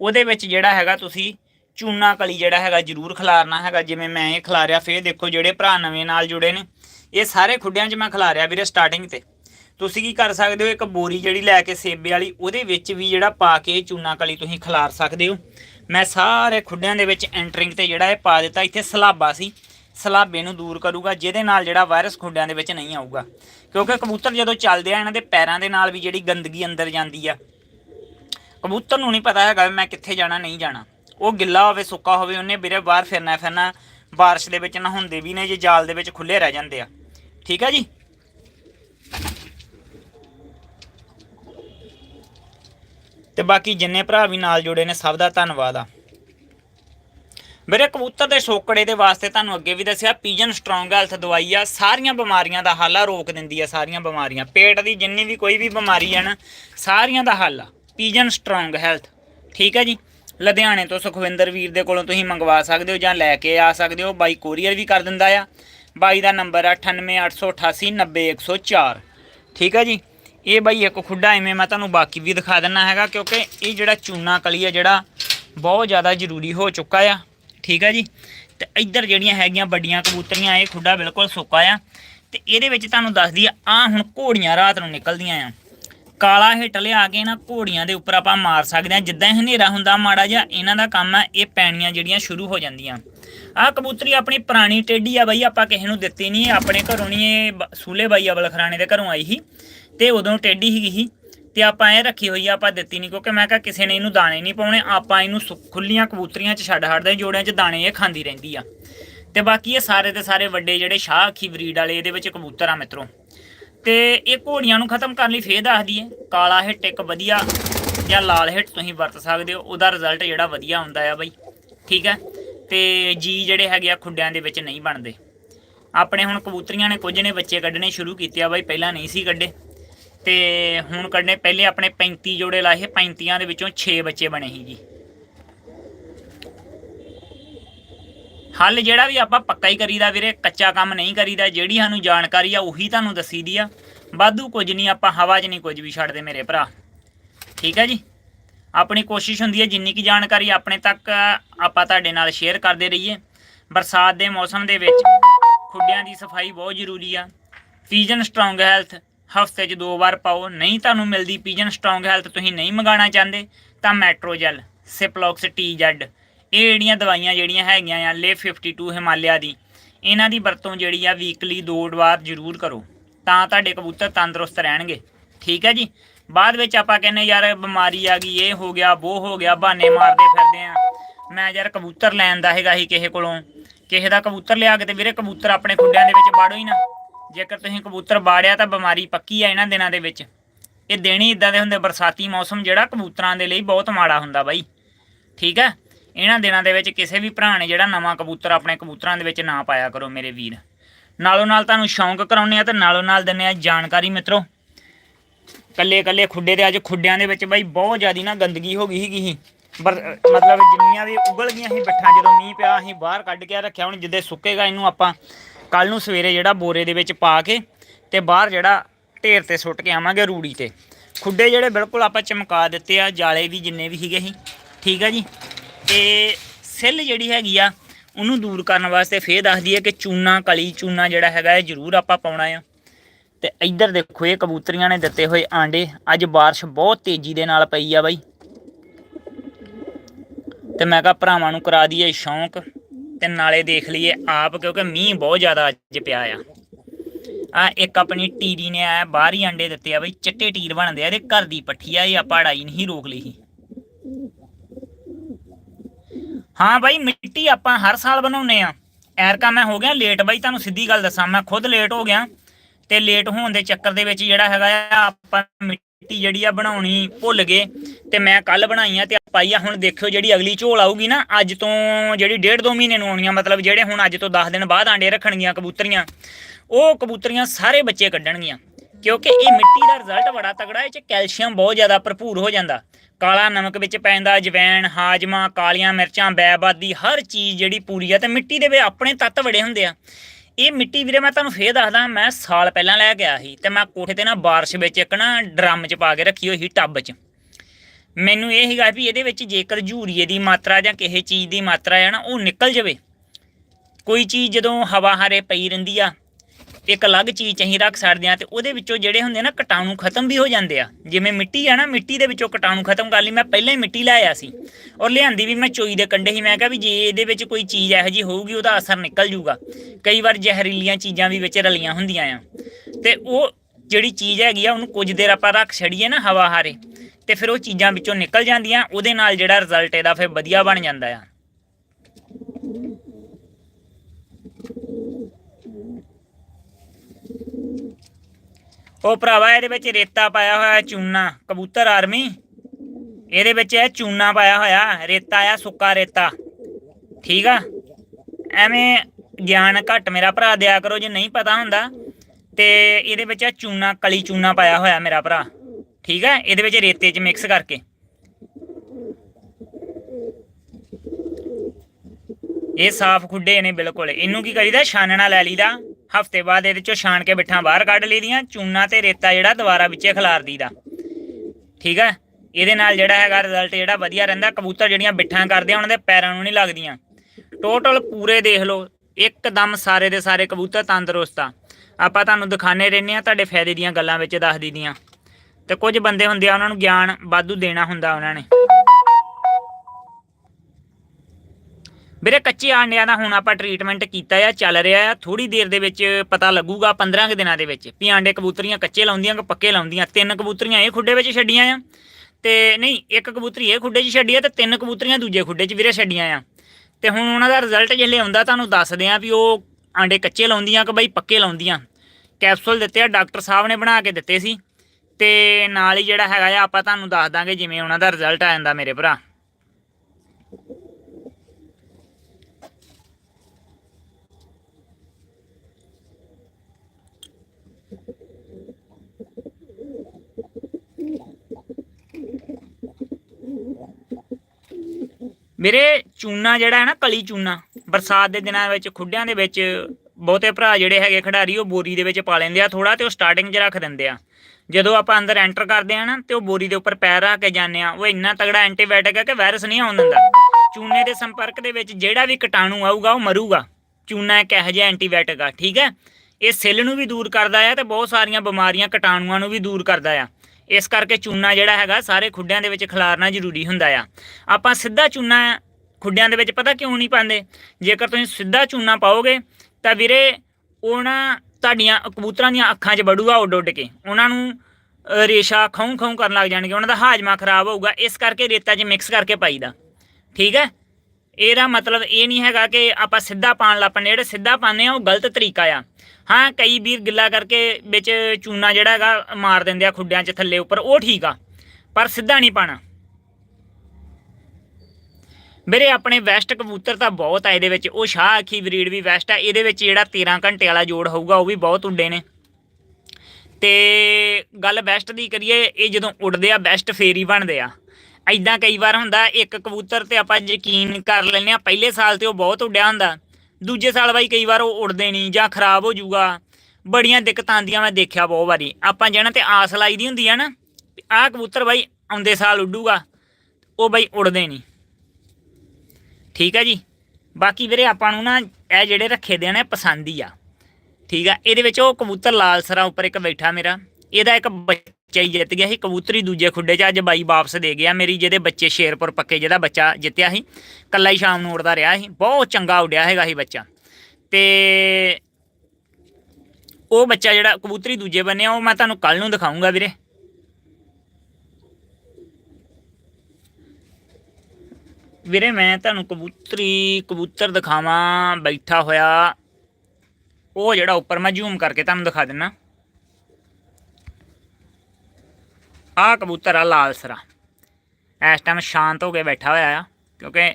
ਉਹਦੇ ਵਿੱਚ ਜਿਹੜਾ ਹੈਗਾ ਤੁਸੀਂ ਚੂਨਾ ਕਲੀ ਜਿਹੜਾ ਹੈਗਾ ਜ਼ਰੂਰ ਖਿਲਾਰਨਾ ਹੈਗਾ, ਜਿਵੇਂ ਮੈਂ ਇਹ ਖਿਲਾਰਿਆ, ਫੇਰ ਦੇਖੋ ਜਿਹੜੇ ਭਰਾ ਨਵੇਂ ਨਾਲ ਜੁੜੇ ਨੇ, ਇਹ ਸਾਰੇ ਖੁੱਡਿਆਂ 'ਚ ਮੈਂ ਖਿਲਾਰਿਆ ਵੀਰੇ ਸਟਾਰਟਿੰਗ ਤੇ। ਤੁਸੀਂ ਕੀ ਕਰ ਸਕਦੇ ਹੋ, ਇੱਕ ਬੋਰੀ ਜਿਹੜੀ ਲੈ ਕੇ ਸੇਬੇ ਵਾਲੀ, ਉਹਦੇ ਵਿੱਚ ਵੀ ਜਿਹੜਾ ਪਾ ਕੇ ਚੂਨਾ ਕਲੀ ਤੁਸੀਂ ਖਿਲਾਰ ਸਕਦੇ ਹੋ। ਮੈਂ ਸਾਰੇ ਖੁੱਡਿਆਂ ਦੇ ਵਿੱਚ ਐਂਟਰਿੰਗ ਤੇ ਜਿਹੜਾ ਇਹ ਪਾ ਦਿੱਤਾ, ਇੱਥੇ ਸਲਾਬਾ ਸੀ। ਸਲਾਬੇ ਨੂੰ ਦੂਰ ਕਰੂਗਾ, ਜਿਹਦੇ ਨਾਲ ਜਿਹੜਾ ਵਾਇਰਸ ਖੁੱਡਿਆਂ ਦੇ ਵਿੱਚ ਨਹੀਂ ਆਊਗਾ। ਕਿਉਂਕਿ ਕਬੂਤਰ ਜਦੋਂ ਚੱਲਦੇ ਆ, ਇਹਨਾਂ ਦੇ ਪੈਰਾਂ ਦੇ ਨਾਲ ਵੀ ਜਿਹੜੀ ਗੰਦਗੀ ਅੰਦਰ ਜਾਂਦੀ ਆ, ਕਬੂਤਰ ਨੂੰ ਨਹੀਂ ਪਤਾ ਹੈਗਾ ਵੀ ਮੈਂ ਕਿੱਥੇ ਜਾਣਾ, ਨਹੀਂ ਜਾਣਾ। ਉਹ ਗਿੱਲਾ ਹੋਵੇ, ਸੁੱਕਾ ਹੋਵੇ, ਉਹਨੇ ਵੀਰੇ ਬਾਹਰ ਫਿਰਨਾ ਫਿਰਨਾ ਬਾਰਿਸ਼ ਦੇ ਵਿੱਚ ਨਾ ਹੁੰਦੇ ਵੀ ਨੇ, ਜੇ ਜਾਲ ਦੇ ਵਿੱਚ ਖੁੱਲੇ ਰਹਿ ਜਾਂਦੇ ਆ। ਠੀਕ ਆ ਜੀ? ਤੇ ਬਾਕੀ ਜਿੰਨੇ ਭਰਾ ਵੀ ਨਾਲ ਜੁੜੇ ਨੇ, ਸਭ ਦਾ ਧੰਨਵਾਦ ਆ। ਮੇਰੇ ਕਬੂਤਰ ਦੇ ਸੋਕੜੇ ਦੇ ਵਾਸਤੇ ਤੁਹਾਨੂੰ ਅੱਗੇ ਵੀ ਦੱਸਿਆ, ਪੀਜਨ ਸਟਰੋਂਗ ਹੈਲਥ ਦਵਾਈ ਆ। ਸਾਰੀਆਂ ਬਿਮਾਰੀਆਂ ਦਾ ਹੱਲ ਆ, ਰੋਕ ਦਿੰਦੀ ਆ ਸਾਰੀਆਂ ਬਿਮਾਰੀਆਂ। ਪੇਟ ਦੀ ਜਿੰਨੀ ਵੀ ਕੋਈ ਵੀ ਬਿਮਾਰੀ ਆ ਨਾ, ਸਾਰੀਆਂ ਦਾ ਹੱਲ ਆ। Pigeon strong health. ਠੀਕ ਹੈ ਜੀ? ਲੁਧਿਆਣੇ ਤੋਂ ਸੁਖਵਿੰਦਰ ਵੀਰ ਦੇ ਕੋਲੋਂ ਤੁਸੀਂ ਮੰਗਵਾ ਸਕਦੇ ਹੋ ਜਾਂ ਲੈ ਕੇ ਆ ਸਕਦੇ ਹੋ। ਬਾਈ ਕੋਰੀਅਰ ਵੀ ਕਰ ਦਿੰਦਾ ਆ। ਬਾਈ ਦਾ ਨੰਬਰ ਆ 9888890104 ਠੀਕ ਹੈ ਜੀ? ਇਹ ਬਾਈ ਇੱਕ ਖੁੱਡਾ ਐਵੇਂ ਮੈਂ ਤੁਹਾਨੂੰ ਬਾਕੀ ਵੀ ਦਿਖਾ ਦਿੰਨਾ ਹੈਗਾ ਕਿਉਂਕਿ ਇਹ ਜਿਹੜਾ ਚੂਨਾ ਕਲੀ ਆ ਜਿਹੜਾ ਬਹੁਤ ਜ਼ਿਆਦਾ ਜ਼ਰੂਰੀ ਹੋ ਚੁੱਕਾ ਆ। ਠੀਕ ਹੈ ਜੀ? ਤੇ ਇੱਧਰ ਜਿਹੜੀਆਂ ਹੈਗੀਆਂ ਵੱਡੀਆਂ ਕਬੂਤਰੀਆਂ, ਇਹ ਖੁੱਡਾ ਬਿਲਕੁਲ ਸੁੱਕਾ ਆ। ਤੇ ਇਹਦੇ ਵਿੱਚ ਤੁਹਾਨੂੰ ਦੱਸਦੀ ਆ ਆ ਹੁਣ ਘੋੜੀਆਂ ਰਾਤ ਨੂੰ ਨਿਕਲਦੀਆਂ ਆ। ਕਾਲਾ ਹਿੱਟ ਲਿਆ ਕੇ ਇਹਨਾਂ ਘੋੜੀਆਂ ਦੇ ਉੱਪਰ ਆਪਾਂ ਮਾਰ ਸਕਦੇ ਆ ਜਿੱਦਾਂ ਹੀ ਹਨੇਰਾ ਹੁੰਦਾ ਮਾੜਾ ਜਿਹਾ, ਇਹਨਾਂ ਦਾ ਕੰਮ ਆ, ਇਹ ਪੈਣੀਆਂ ਜਿਹੜੀਆਂ ਸ਼ੁਰੂ ਹੋ ਜਾਂਦੀਆਂ। ਆਹ ਕਬੂਤਰੀ ਆਪਣੀ ਪੁਰਾਣੀ ਟੇਢੀ ਆ ਬਾਈ, ਆਪਾਂ ਕਿਸੇ ਨੂੰ ਦਿੱਤੀ ਨਹੀਂ। ਆਪਣੇ ਘਰੋਂ ਨਹੀਂ ਇਹ ਬ- ਸੂਲੇ ਬਾਈ ਅਵਲ ਖਰਾਣੇ ਦੇ ਘਰੋਂ ਆਈ ਸੀ ਤੇ ਉਦੋਂ ਟੇਢੀ ਸੀਗੀ ਸੀ ਤੇ ਆਪਾਂ ਇਹ ਰੱਖੀ ਹੋਈ ਆ, ਆਪਾਂ ਦਿੱਤੀ ਨਹੀਂ ਕਿਉਂਕਿ ਮੈਂ ਕਿਹਾ ਕਿਸੇ ਨੇ ਇਹਨੂੰ ਦਾਣੇ ਨਹੀਂ ਪਾਉਣੇ। ਆਪਾਂ ਇਹਨੂੰ ਸੁ- ਖੁੱਲੀਆਂ ਕਬੂਤਰੀਆਂ 'ਚ ਛੱਡ ਹਟਦੇ, ਜੋੜਿਆਂ 'ਚ ਦਾਣੇ ਇਹ ਖਾਂਦੀ ਰਹਿੰਦੀ ਆ। ਤੇ ਬਾਕੀ ਇਹ ਸਾਰੇ ਦੇ ਸਾਰੇ ਵੱਡੇ ਜਿਹੜੇ ਸ਼ਾਹ ਅੱਖੀ ਬਰੀਡ ਵਾਲੇ, ਇਹਦੇ ਵਿੱਚ ਕਬੂਤਰ ਆ ਮਿੱਤਰੋ। ਤੇ ਇਹ ਘੋੜੀਆਂ ਨੂੰ ਖਤਮ ਕਰਨ ਲਈ ਫੇਰ ਦੱਸ ਦਈਏ। ਕਾਲਾ ਹਿੱਟ ਇੱਕ ਵਧੀਆ ਜਾਂ ਲਾਲ ਹਿੱਟ ਤੁਸੀਂ ਵਰਤ ਸਕਦੇ ਹੋ। ਉਹਦਾ ਰਿਜ਼ਲਟ ਜਿਹੜਾ ਵਧੀਆ ਹੁੰਦਾ ਆ ਬਾਈ। ਠੀਕ ਹੈ ਤੇ ਜੀ ਜਿਹੜੇ ਹੈਗੇ ਆ ਖੁੱਡਿਆਂ ਦੇ ਵਿੱਚ ਨਹੀਂ ਬਣਦੇ। ਆਪਣੇ ਹੁਣ ਕਬੂਤਰੀਆਂ ਨੇ ਕੁਝ ਨੇ ਬੱਚੇ ਕੱਢਣੇ ਸ਼ੁਰੂ ਕੀਤੇ ਆ ਬਾਈ, ਪਹਿਲਾਂ ਨਹੀਂ ਸੀ ਕੱਢੇ। ਤੇ ਹੁਣ ਕੱਢਣੇ, ਪਹਿਲੇ ਆਪਣੇ 35 ਜੋੜੇ ਲਾਏ 35ਾਂ ਦੇ ਵਿੱਚੋਂ 6 ਬੱਚੇ ਬਣੇ ਸੀ ਜੀ। ਹੱਲ ਜਿਹੜਾ ਵੀ ਆਪਾਂ ਪੱਕਾ ਹੀ ਕਰੀਦਾ ਵੀਰੇ, ਕੱਚਾ ਕੰਮ ਨਹੀਂ ਕਰੀਦਾ, ਜਿਹੜੀ ਸਾਨੂੰ ਜਾਣਕਾਰੀ ਆ ਉਹੀ ਤੁਹਾਨੂੰ ਦੱਸੀ ਦੀ ਆ। ਵਾਧੂ ਕੁਝ ਨਹੀਂ, ਆਪਾਂ ਹਵਾ 'ਚ ਨਹੀਂ ਕੁਝ ਵੀ ਛੱਡਦੇ ਮੇਰੇ ਭਰਾ। ਠੀਕ ਹੈ ਜੀ? ਆਪਣੀ ਕੋਸ਼ਿਸ਼ ਹੁੰਦੀ ਹੈ ਜਿੰਨੀ ਕੀ ਜਾਣਕਾਰੀ ਆਪਣੇ ਤੱਕ ਆਪਾਂ ਤੁਹਾਡੇ ਨਾਲ ਸ਼ੇਅਰ ਕਰਦੇ ਰਹੀਏ। ਬਰਸਾਤ ਦੇ ਮੌਸਮ ਦੇ ਵਿੱਚ ਖੁੱਡਿਆਂ ਦੀ ਸਫ਼ਾਈ ਬਹੁਤ ਜ਼ਰੂਰੀ ਆ। ਪੀਜਨ ਸਟਰੋਂਗ ਹੈਲਥ ਹਫ਼ਤੇ 'ਚ ਦੋ ਵਾਰ ਪਾਓ। ਨਹੀਂ ਤੁਹਾਨੂੰ ਮਿਲਦੀ ਪੀਜਨ ਸਟਰੋਂਗ ਹੈਲਥ ਤੁਸੀਂ ਨਹੀਂ ਮੰਗਾਉਣਾ ਚਾਹੁੰਦੇ, ਤਾਂ ਮੈਟਰੋਜੈਲ ਸਿਪਲੌਕਸ ਟੀਜ਼ੈਡ ਇਹ ਜਿਹੜੀਆਂ ਦਵਾਈਆਂ ਜਿਹੜੀਆਂ ਹੈਗੀਆਂ ਆ, ਲੇ 52 ਹਿਮਾਲਿਆ ਦੀ, ਇਹਨਾਂ ਦੀ ਵਰਤੋਂ ਜਿਹੜੀ ਆ ਵੀਕਲੀ ਦੋ ਵਾਰ ਜ਼ਰੂਰ ਕਰੋ, ਤਾਂ ਤੁਹਾਡੇ ਕਬੂਤਰ ਤੰਦਰੁਸਤ ਰਹਿਣਗੇ। ਠੀਕ ਹੈ ਜੀ? ਬਾਅਦ ਵਿੱਚ ਆਪਾਂ ਕਹਿੰਨੇ ਯਾਰ ਬਿਮਾਰੀ ਆ ਗਈ, ਇਹ ਹੋ ਗਿਆ, ਉਹ ਹੋ ਗਿਆ, ਬਹਾਨੇ ਮਾਰਦੇ ਫਿਰਦੇ ਆ। ਮੈਂ ਯਾਰ ਕਬੂਤਰ ਲੈਣ ਦਾ ਹੈਗਾ ਹੀ ਕਿਸੇ ਕੋਲੋਂ। ਕਿਸੇ ਦਾ ਕਬੂਤਰ ਲਿਆ ਕੇ ਤੇ ਵੀਰੇ ਕਬੂਤਰ ਆਪਣੇ ਖੁੱਡਿਆਂ ਦੇ ਵਿੱਚ ਬਾੜੋ ਹੀ ਨਾ। ਜੇਕਰ ਤੁਸੀਂ ਕਬੂਤਰ ਬਾੜਿਆ ਤਾਂ ਬਿਮਾਰੀ ਪੱਕੀ ਆ ਇਹਨਾਂ ਦਿਨਾਂ ਦੇ ਵਿੱਚ। ਇਹ ਦਿਨ ਹੀ ਇਦਾਂ ਦੇ ਹੁੰਦੇ, ਬਰਸਾਤੀ ਮੌਸਮ ਜਿਹੜਾ ਕਬੂਤਰਾਂ ਦੇ ਲਈ ਬਹੁਤ ਮਾੜਾ ਹੁੰਦਾ ਬਾਈ। ਠੀਕ ਹੈ? ਇਹਨਾਂ ਦਿਨਾਂ ਦੇ ਵਿੱਚ ਕਿਸੇ ਵੀ ਭਰਾ ਨੇ ਜਿਹੜਾ ਨਵਾਂ ਕਬੂਤਰ ਆਪਣੇ ਕਬੂਤਰਾਂ ਦੇ ਵਿੱਚ ਨਾ ਪਾਇਆ ਕਰੋ ਮੇਰੇ ਵੀਰ। ਨਾਲੋਂ ਨਾਲ ਤੁਹਾਨੂੰ ਸ਼ੌਂਕ ਕਰਾਉਨੇ ਆ ਤੇ ਨਾਲੋਂ ਨਾਲ ਦਿੰਨੇ ਆ ਜਾਣਕਾਰੀ ਮਿੱਤਰੋ। ਕੱਲੇ ਕੱਲੇ ਖੁੱਡੇ ਦੇ ਅੱਜ ਖੁੱਡਿਆਂ ਦੇ ਵਿੱਚ ਬਾਈ ਬਹੁਤ ਜ਼ਿਆਦੀ ਨਾ ਗੰਦਗੀ ਹੋ ਗਈ ਸੀਗੀ ਸੀ। ਪਰ ਮਤਲਬ ਜਿੰਨੀਆਂ ਵੀ ਉਗਲ ਗਈਆਂ ਸੀ ਬੱਠਾਂ, ਜਦੋਂ ਮੀਂਹ ਪਿਆ ਅਸੀਂ ਬਾਹਰ ਕੱਢ ਕੇ ਰੱਖਿਆ, ਹੁਣ ਜਿੱਦੇ ਸੁੱਕੇਗਾ ਇਹਨੂੰ ਆਪਾਂ ਕੱਲ ਨੂੰ ਸਵੇਰੇ ਜਿਹੜਾ ਬੋਰੇ ਦੇ ਵਿੱਚ ਪਾ ਕੇ ਤੇ ਬਾਹਰ ਜਿਹੜਾ ਢੇਰ ਤੇ ਸੁੱਟ ਕੇ ਆਵਾਂਗੇ ਰੂੜੀ ਤੇ। ਖੁੱਡੇ ਜਿਹੜੇ ਬਿਲਕੁਲ ਆਪਾਂ ਚਮਕਾ ਦਿੱਤੇ ਆ, ਜਾਲੇ ਵੀ ਜਿੰਨੇ ਵੀ ਸੀਗੇ ਸੀ। ਠੀਕ ਆ ਜੀ? ਤੇ ਸਿੱਲ ਜਿਹੜੀ ਹੈਗੀ ਆ, ਉਹਨੂੰ ਦੂਰ ਕਰਨ ਵਾਸਤੇ ਫੇਰ ਦੱਸਦੀ ਹੈ ਕਿ ਚੂਨਾ, ਕਲੀ ਚੂਨਾ ਜਿਹੜਾ ਹੈਗਾ ਇਹ ਜ਼ਰੂਰ ਆਪਾਂ ਪਾਉਣਾ ਆ। ਤੇ ਇੱਧਰ ਦੇਖੋ, ਇਹ ਕਬੂਤਰੀਆਂ ਨੇ ਦਿੱਤੇ ਹੋਏ ਆਂਡੇ। ਅੱਜ ਬਾਰਿਸ਼ ਬਹੁਤ ਤੇਜ਼ੀ ਦੇ ਨਾਲ ਪਈ ਆ ਬਾਈ। ਤੇ ਮੈਂ ਕਿਹਾ ਭਰਾਵਾਂ ਨੂੰ ਕਰਾ ਦਈਏ ਸ਼ੌਂਕ ਤੇ ਨਾਲੇ ਦੇਖ ਲਈਏ ਆਪ, ਕਿਉਂਕਿ ਮੀਂਹ ਬਹੁਤ ਜ਼ਿਆਦਾ ਅੱਜ ਪਿਆ ਆ। ਆ ਇੱਕ ਆਪਣੀ ਟੀਰੀ ਨੇ ਆ ਬਾਹਰ ਹੀ ਅੰਡੇ ਦਿੱਤੇ ਆ ਬਈ। ਚਿੱਟੇ ਟੀਰ ਬਣਦੇ ਆ, ਇਹਦੇ ਘਰ ਦੀ ਪੱਠੀ ਆ, ਇਹ ਆਪਾਂ ਅੜਾਈ ਨਹੀਂ ਰੋਕ ਲਈ ਸੀ ਹਾਂ ਬਾਈ, ਮਿੱਟੀ ਆਪਾਂ ਹਰ ਸਾਲ ਬਣਾਉਨੇ ਆ ਐਰਕਾ ਮੈਂ ਹੋ ਗਿਆ ਲੇਟ ਬਾਈ, ਤੁਹਾਨੂੰ ਸਿੱਧੀ ਗੱਲ ਦੱਸਾਂ, ਮੈਂ ਖੁਦ ਲੇਟ ਹੋ ਗਿਆ। ਤੇ ਲੇਟ ਹੋਣ ਦੇ ਚੱਕਰ ਦੇ ਵਿੱਚ ਜਿਹੜਾ ਹੈਗਾ ਆ, ਆਪਾਂ ਮਿੱਟੀ ਜਿਹੜੀ ਆ ਬਣਾਉਣੀ ਭੁੱਲ ਗਏ। ਤੇ ਮੈਂ ਕੱਲ ਬਣਾਈ ਆ ਤੇ ਪਾਈ ਆ, ਹੁਣ ਦੇਖਿਓ ਜਿਹੜੀ ਅਗਲੀ ਝੋਲ ਆਊਗੀ ਨਾ, ਅੱਜ ਤੋਂ ਜਿਹੜੀ ਡੇਢ ਦੋ ਮਹੀਨੇ ਨੂੰ ਆਉਣੀਆਂ, ਮਤਲਬ ਜਿਹੜੇ ਹੁਣ ਅੱਜ ਤੋਂ 10 ਦਿਨ ਬਾਅਦ ਆਂਡੇ ਰੱਖਣਗੀਆਂ ਕਬੂਤਰੀਆਂ, ਉਹ ਕਬੂਤਰੀਆਂ ਸਾਰੇ ਬੱਚੇ ਕੱਢਣਗੀਆਂ। ਕਿਉਂਕਿ ਇਹ ਮਿੱਟੀ ਦਾ ਰਿਜ਼ਲਟ ਬੜਾ ਤਗੜਾ ਇਹ ਚ ਕੈਲਸ਼ੀਅਮ ਬਹੁਤ ਜ਼ਿਆਦਾ ਭਰਪੂਰ ਹੋ ਜਾਂਦਾ। ਕਾਲਾ ਨਮਕ ਵਿੱਚ ਪੈਂਦਾ ਜਵੈਣ ਹਾਜਮਾ, ਕਾਲੀਆਂ ਮਿਰਚਾਂ, ਬੈਬਾਦੀ, ਹਰ ਚੀਜ਼ ਜਿਹੜੀ ਪੂਰੀ ਆ ਤੇ ਮਿੱਟੀ ਦੇ ਵਿੱਚ ਆਪਣੇ ਤੱਤ ਵੜੇ ਹੁੰਦੇ ਆ। ਇਹ ਮਿੱਟੀ ਵੀਰੇ ਮੈਂ ਤੁਹਾਨੂੰ ਫੇਰ ਦੱਸਦਾ, ਮੈਂ ਸਾਲ ਪਹਿਲਾਂ ਲੈ ਗਿਆ ਸੀ ਤੇ ਮੈਂ ਕੋਠੇ ਤੇ ਨਾ ਬਾਰਿਸ਼ ਵਿੱਚ ਇੱਕ ਨਾ ਡਰਮ 'ਚ ਪਾ ਕੇ ਰੱਖੀ ਹੋਈ ਸੀ ਟੱਬ 'ਚ। ਮੈਨੂੰ ਇਹ ਸੀਗਾ ਵੀ ਇਹਦੇ ਵਿੱਚ ਜੇਕਰ ਝੂਰੀਏ ਦੀ ਮਾਤਰਾ ਜਾਂ ਕਿਸੇ ਚੀਜ਼ ਦੀ ਮਾਤਰਾ ਹੈ ਨਾ, ਉਹ ਨਿਕਲ ਜਾਵੇ। ਕੋਈ ਚੀਜ਼ ਜਦੋਂ ਹਵਾ ਹਾਰੇ ਪਈ ਰਹਿੰਦੀ ਆ ਇੱਕ ਅਲੱਗ ਚੀਜ਼ ਅਸੀਂ ਰੱਖ ਸਕਦੇ ਆ ਤੇ ਉਹਦੇ ਵਿੱਚੋਂ ਜਿਹੜੇ ਹੁੰਦੇ ਨਾ ਕਟਾਣੂ ਖਤਮ ਵੀ ਹੋ ਜਾਂਦੇ ਆ। ਜਿਵੇਂ ਮਿੱਟੀ ਆ ਨਾ, ਮਿੱਟੀ ਦੇ ਵਿੱਚੋਂ ਕਟਾਣੂ ਖਤਮ ਕਰ ਲਈ, ਮੈਂ ਪਹਿਲਾਂ ਹੀ ਮਿੱਟੀ ਲੈ ਸੀ। ਔਰ ਲਿਆਂਦੀ ਵੀ ਮੈਂ ਚੋਈ ਦੇ ਕੰਡੇ ਹੀ ਮੈਂ ਕਿਹਾ ਵੀ ਜੇ ਇਹਦੇ ਵਿੱਚ ਕੋਈ ਚੀਜ਼ ਇਹੋ ਜਿਹੀ ਹੋਊਗੀ, ਉਹਦਾ ਅਸਰ ਨਿਕਲ ਜੂਗਾ। ਕਈ ਵਾਰ ਜ਼ਹਿਰੀਲੀਆਂ ਚੀਜ਼ਾਂ ਵੀ ਵਿੱਚ ਰਲੀਆਂ ਹੁੰਦੀਆਂ ਆ। ਤੇ ਉਹ ਜਿਹੜੀ ਚੀਜ਼ ਹੈਗੀ ਆ, ਉਹਨੂੰ ਕੁਝ ਦੇਰ ਆਪਾਂ ਰੱਖ ਛੜੀਏ ਨਾ ਹਵਾ ਹਾਰੇ, ਤੇ ਫਿਰ ਉਹ ਚੀਜ਼ਾਂ ਵਿੱਚੋਂ ਨਿਕਲ ਜਾਂਦੀਆਂ, ਉਹਦੇ ਨਾਲ ਜਿਹੜਾ ਰਿਜ਼ਲਟ ਇਹਦਾ ਫਿਰ ਵਧੀਆ ਬਣ ਜਾਂਦਾ ਆ। ਉਹ ਭਰਾਵਾ, ਇਹਦੇ ਵਿੱਚ ਰੇਤਾ ਪਾਇਆ ਹੋਇਆ ਚੂਨਾ, ਕਬੂਤਰ ਆਰਮੀ। ਇਹਦੇ ਵਿੱਚ ਇਹ ਚੂਨਾ ਪਾਇਆ ਹੋਇਆ, ਰੇਤਾ ਆ, ਸੁੱਕਾ ਰੇਤਾ। ਠੀਕ ਆ? ਐਵੇਂ ਗਿਆਨ ਘੱਟ ਮੇਰਾ ਭਰਾ ਦਿਆ ਕਰੋ, ਜੇ ਨਹੀਂ ਪਤਾ ਹੁੰਦਾ, ਤੇ ਇਹਦੇ ਵਿੱਚ ਇਹ ਚੂਨਾ, ਕਲੀ ਚੂਨਾ ਪਾਇਆ ਹੋਇਆ ਮੇਰਾ ਭਰਾ। ਠੀਕ ਹੈ ਇਹਦੇ ਵਿੱਚ ਰੇਤੇ 'ਚ ਮਿਕਸ ਕਰਕੇ। ਇਹ ਸਾਫ਼ ਖੁੱਡੇ ਨੇ ਬਿਲਕੁਲ। ਇਹਨੂੰ ਕੀ ਕਰੀਦਾ? ਛਾਨਣਾ ਲੈ ਲਈਦਾ। ਹਫ਼ਤੇ ਬਾਅਦ ਇਹਦੇ ਚੋਂ ਛਾਣ ਕੇ ਬਿੱਠਾਂ ਬਾਹਰ ਕੱਢ ਲਈਦੀਆਂ, ਚੂਨਾ ਤੇ ਰੇਤਾ ਜਿਹੜਾ ਦੁਬਾਰਾ ਵਿੱਚੇ ਖਿਲਾਰ ਦਈਦਾ। ਠੀਕ ਹੈ? ਇਹਦੇ ਨਾਲ ਜਿਹੜਾ ਹੈਗਾ ਰਿਜ਼ਲਟ ਜਿਹੜਾ ਵਧੀਆ ਰਹਿੰਦਾ, ਕਬੂਤਰ ਜਿਹੜੀਆਂ ਬਿੱਠਾਂ ਕਰਦੇ ਆ, ਉਹਨਾਂ ਦੇ ਪੈਰਾਂ ਨੂੰ ਨਹੀਂ ਲੱਗਦੀਆਂ। ਟੋਟਲ ਪੂਰੇ ਦੇਖ ਲਓ, ਇੱਕਦਮ ਸਾਰੇ ਦੇ ਸਾਰੇ ਕਬੂਤਰ ਤੰਦਰੁਸਤ ਆ। ਆਪਾਂ ਤੁਹਾਨੂੰ ਦਿਖਾਣੇ ਰਹਿੰਦੇ ਆ ਤੁਹਾਡੇ ਫਾਇਦੇ ਦੀਆਂ ਗੱਲਾਂ ਵਿੱਚ ਦੱਸ ਦਈਦੀਆਂ। ਤੇ ਕੁਝ ਬੰਦੇ ਹੁੰਦੇ ਆ, ਉਹਨਾਂ ਨੂੰ ਗਿਆਨ ਵਾਧੂ ਦੇਣਾ ਹੁੰਦਾ ਉਹਨਾਂ ਨੇ। ਵੀਰੇ ਕੱਚੇ ਆਂਡਿਆਂ ਦਾ ਹੁਣ ਆਪਾਂ ਟ੍ਰੀਟਮੈਂਟ ਕੀਤਾ ਆ, ਚੱਲ ਰਿਹਾ ਆ। ਥੋੜੀ ਦੇਰ ਦੇ ਵਿੱਚ ਪਤਾ ਲੱਗੂਗਾ 15 ਕੁ ਦਿਨਾਂ ਦੇ ਵਿੱਚ ਵੀ ਆਂਡੇ ਕਬੂਤਰੀਆਂ ਕੱਚੇ ਲਾਉਂਦੀਆਂ ਕਿ ਪੱਕੇ ਲਾਉਂਦੀਆਂ। ਤਿੰਨ ਕਬੂਤਰੀਆਂ ਇਹ ਖੁੱਡੇ ਵਿੱਚ ਛੱਡੀਆਂ ਆ। ਤੇ ਨਹੀਂ, ਇੱਕ ਕਬੂਤਰੀ ਇਹ ਖੁੱਡੇ 'ਚ ਛੱਡੀ ਆ ਤੇ ਤਿੰਨ ਕਬੂਤਰੀਆਂ ਦੂਜੇ ਖੁੱਡੇ 'ਚ ਵੀਰੇ ਛੱਡੀਆਂ ਆ। ਤੇ ਹੁਣ ਉਹਨਾਂ ਦਾ ਰਿਜ਼ਲਟ ਜਿਹੜੇ ਆਉਂਦਾ ਤੁਹਾਨੂੰ ਦੱਸਦੇ ਆ ਵੀ ਉਹ ਆਂਡੇ ਕੱਚੇ ਲਾਉਂਦੀਆਂ ਕਿ ਬਈ ਪੱਕੇ ਲਾਉਂਦੀਆਂ। ਕੈਪਸੂਲ ਦਿੱਤੇ ਆ, ਡਾਕਟਰ ਸਾਹਿਬ ਨੇ ਬਣਾ ਕੇ ਦਿੱਤੇ ਸੀ। ਤੇ ਨਾਲ ਹੀ ਜਿਹੜਾ ਹੈਗਾ ਆ, ਆਪਾਂ ਤੁਹਾਨੂੰ ਦੱਸ ਦਾਂਗੇ ਜਿਵੇਂ ਉਹਨਾਂ ਦਾ ਰਿਜ਼ਲਟ ਆ ਜਾਂਦਾ ਮੇਰੇ ਭਰਾ। ਮੇਰੇ ਚੂਨਾ ਜਿਹੜਾ ਹੈ ਨਾ, ਕਲੀ ਚੂਨਾ, ਬਰਸਾਤ ਦੇ ਦਿਨਾਂ ਵਿੱਚ, ਖੁੱਡਿਆਂ ਦੇ ਵਿੱਚ, ਬਹੁਤੇ ਭਰਾ ਜਿਹੜੇ ਹੈਗੇ ਖਿਡਾਰੀ, ਉਹ ਬੋਰੀ ਦੇ ਵਿੱਚ ਪਾ ਲੈਂਦੇ ਆ ਥੋੜਾ ਤੇ ਉਹ ਸਟਾਰਟਿੰਗ 'ਚ ਰੱਖ ਦਿੰਦੇ ਆ। ਜਦੋਂ ਆਪਾਂ ਅੰਦਰ ਐਂਟਰ ਕਰਦੇ ਆ ਨਾ, ਤੇ ਉਹ ਬੋਰੀ ਦੇ ਉੱਪਰ ਪੈਰ ਰੱਖ ਕੇ ਜਾਂਦੇ ਆ। ਉਹ ਇੰਨਾ ਤਗੜਾ ਐਂਟੀਬਾਇਓਟਿਕ ਹੈ ਕਿ ਵਾਇਰਸ ਨਹੀਂ ਆਉਣ ਦਿੰਦਾ। ਚੂਨੇ ਦੇ ਸੰਪਰਕ ਦੇ ਵਿੱਚ ਜਿਹੜਾ ਵੀ ਕੀਟਾਣੂ ਆਊਗਾ, ਉਹ ਮਰੂਗਾ। ਚੂਨਾ ਇੱਕ ਇਹੋ ਜਿਹਾ ਐਂਟੀਬਾਇਓਟਿਕ ਆ, ਠੀਕ ਹੈ? ਇਹ ਸੈੱਲ ਨੂੰ ਵੀ ਦੂਰ ਕਰਦਾ ਆ ਤੇ ਬਹੁਤ ਸਾਰੀਆਂ ਬਿਮਾਰੀਆਂ ਕੀਟਾਣੂਆਂ ਨੂੰ ਵੀ ਦੂਰ ਕਰਦਾ ਆ। ਇਸ ਕਰਕੇ ਚੂਨਾ ਜਿਹੜਾ ਹੈਗਾ ਸਾਰੇ ਖੁੱਡਿਆਂ ਦੇ ਵਿੱਚ ਖਿਲਾਰਨਾ ਜ਼ਰੂਰੀ ਹੁੰਦਾ ਆ। ਆਪਾਂ ਸਿੱਧਾ ਚੂਨਾ ਖੁੱਡਿਆਂ ਦੇ ਵਿੱਚ ਪਤਾ ਕਿਉਂ ਨਹੀਂ ਪਾਉਂਦੇ? ਜੇਕਰ ਤੁਸੀਂ ਸਿੱਧਾ ਚੂਨਾ ਪਾਓਗੇ, ਤਾਂ ਵੀਰੇ ਉਹਨਾਂ ਤੁਹਾਡੀਆਂ ਕਬੂਤਰਾਂ ਦੀਆਂ ਅੱਖਾਂ 'ਚ ਵੜੂਗਾ ਉੱਡ ਉੱਡ ਕੇ। ਉਹਨਾਂ ਨੂੰ ਰੇਸ਼ਾ ਖਾਉਂ ਖਾਉਂ ਕਰਨ ਲੱਗ ਜਾਣਗੇ, ਉਹਨਾਂ ਦਾ ਹਾਜ਼ਮਾ ਖਰਾਬ ਹੋਊਗਾ, ਇਸ ਕਰਕੇ ਰੇਤਾ 'ਚ ਮਿਕਸ ਕਰਕੇ ਪਾਈਦਾ। ਠੀਕ ਹੈ? ਇਹਦਾ ਮਤਲਬ ਇਹ ਨਹੀਂ ਹੈਗਾ ਕਿ ਆਪਾਂ ਸਿੱਧਾ ਪਾਣ ਲੱਪਣੇ ਜਿਹੜੇ ਸਿੱਧਾ ਪਾਉਂਦੇ ਆ, ਉਹ ਗਲਤ ਤਰੀਕਾ ਆ। ਹਾਂ, ਕਈ ਵੀਰ ਗਿੱਲਾ ਕਰਕੇ ਵਿੱਚ ਚੂਨਾ ਜਿਹੜਾ ਹੈਗਾ ਮਾਰ ਦਿੰਦੇ ਆ ਖੁੱਡਿਆਂ 'ਚ ਥੱਲੇ ਉੱਪਰ, ਉਹ ਠੀਕ ਆ, ਪਰ ਸਿੱਧਾ ਨਹੀਂ ਪਾਣਾ। ਮੇਰੇ ਆਪਣੇ ਵੈਸਟ ਕਬੂਤਰ ਤਾਂ ਬਹੁਤ ਆ ਇਹਦੇ ਵਿੱਚ, ਉਹ ਸ਼ਾਹ ਅੱਖੀ ਬਰੀਡ ਵੀ ਵੈਸਟ ਆ, ਇਹਦੇ ਵਿੱਚ ਜਿਹੜਾ 13 ਘੰਟੇ ਵਾਲਾ ਜੋੜ ਹੋਊਗਾ, ਉਹ ਵੀ ਬਹੁਤ ਉੱਡੇ ਨੇ। ਤੇ ਗੱਲ ਬੈਸਟ ਦੀ ਕਰੀਏ, ਇਹ ਜਦੋਂ ਉੱਡਦੇ ਆ ਬੈਸਟ ਫੇਰੀ ਬਣਦੇ ਆ। ਐਦਾਂ ਕਈ ਵਾਰ ਹੁੰਦਾ, ਇੱਕ ਕਬੂਤਰ ਤੇ ਆਪਾਂ ਯਕੀਨ ਕਰ ਲੈਂਦੇ ਆ, ਪਹਿਲੇ ਸਾਲ ਤੇ ਉਹ ਬਹੁਤ ਉੱਡਿਆ ਹੁੰਦਾ। ਦੂਜੇ ਸਾਲ ਬਾਈ ਕਈ ਵਾਰ ਉਹ ਉੱਡਦੇ ਨਹੀਂ ਜਾਂ ਖਰਾਬ ਹੋ ਜਾਊਗਾ। ਬੜੀਆਂ ਦਿੱਕਤਾਂ ਆਉਂਦੀਆਂ ਮੈਂ ਦੇਖਿਆ ਬਹੁਤ ਵਾਰੀ। ਆਪਾਂ ਜਿਹਨਾਂ ਤੇ ਆਸ ਲਾਈ ਦੀ ਹੁੰਦੀ ਆ ਨਾ ਆਹ ਕਬੂਤਰ ਬਾਈ ਆਉਂਦੇ ਸਾਲ ਉੱਡੂਗਾ, ਉਹ ਬਾਈ ਉੱਡਦੇ ਨਹੀਂ। ਠੀਕ ਹੈ ਜੀ? ਬਾਕੀ ਵੀਰੇ ਆਪਾਂ ਨੂੰ ਨਾ ਇਹ ਜਿਹੜੇ ਰੱਖੇ ਦੇ ਨੇ ਪਸੰਦ ਹੀ ਆ। ਠੀਕ ਆ? ਇਹਦੇ ਵਿੱਚ ਉਹ ਕਬੂਤਰ ਲਾਲ ਸਰਾਂ ਉੱਪਰ ਇੱਕ ਬੈਠਾ ਮੇਰਾ। ਇਹਦਾ ਇੱਕ ਬੱਚਾ ਹੀ ਜਿੱਤ ਗਿਆ ਸੀ, ਕਬੂਤਰੀ ਦੂਜੇ ਖੁੱਡੇ 'ਚ ਅੱਜ ਬਾਈ ਵਾਪਸ ਦੇ ਗਿਆ ਮੇਰੀ, ਜਿਹਦੇ ਬੱਚੇ ਸ਼ੇਰਪੁਰ ਪੱਕੇ ਜਿਹਦਾ ਬੱਚਾ ਜਿੱਤਿਆ ਸੀ। ਕੱਲਾ ਹੀ ਸ਼ਾਮ ਨੂੰ ਉੜਦਾ ਰਿਹਾ ਸੀ, ਬਹੁਤ ਚੰਗਾ ਉੱਡਿਆ ਹੈਗਾ ਸੀ ਬੱਚਾ। ਤੇ ਉਹ ਬੱਚਾ ਜਿਹੜਾ ਕਬੂਤਰੀ ਦੂਜੇ ਬੰਨੇ ਉਹ ਮੈਂ ਤੁਹਾਨੂੰ ਕੱਲ ਨੂੰ ਦਿਖਾਉਂਗਾ ਵੀਰੇ। ਵੀਰੇ ਮੈਂ ਤੁਹਾਨੂੰ ਕਬੂਤਰੀ, ਕਬੂਤਰ ਦਿਖਾਵਾਂ, ਬੈਠਾ ਹੋਇਆ। ਉਹ ਜਿਹੜਾ ਉੱਪਰ ਮੈਂ ਜ਼ੂਮ ਕਰਕੇ ਤੁਹਾਨੂੰ ਦਿਖਾ ਦਿੰਨਾ। ਆਹ ਕਬੂਤਰ ਆ ਲਾਲਸਰਾ ਇਸ ਟਾਈਮ ਸ਼ਾਂਤ ਹੋ ਕੇ ਬੈਠਾ ਹੋਇਆ ਆ, ਕਿਉਂਕਿ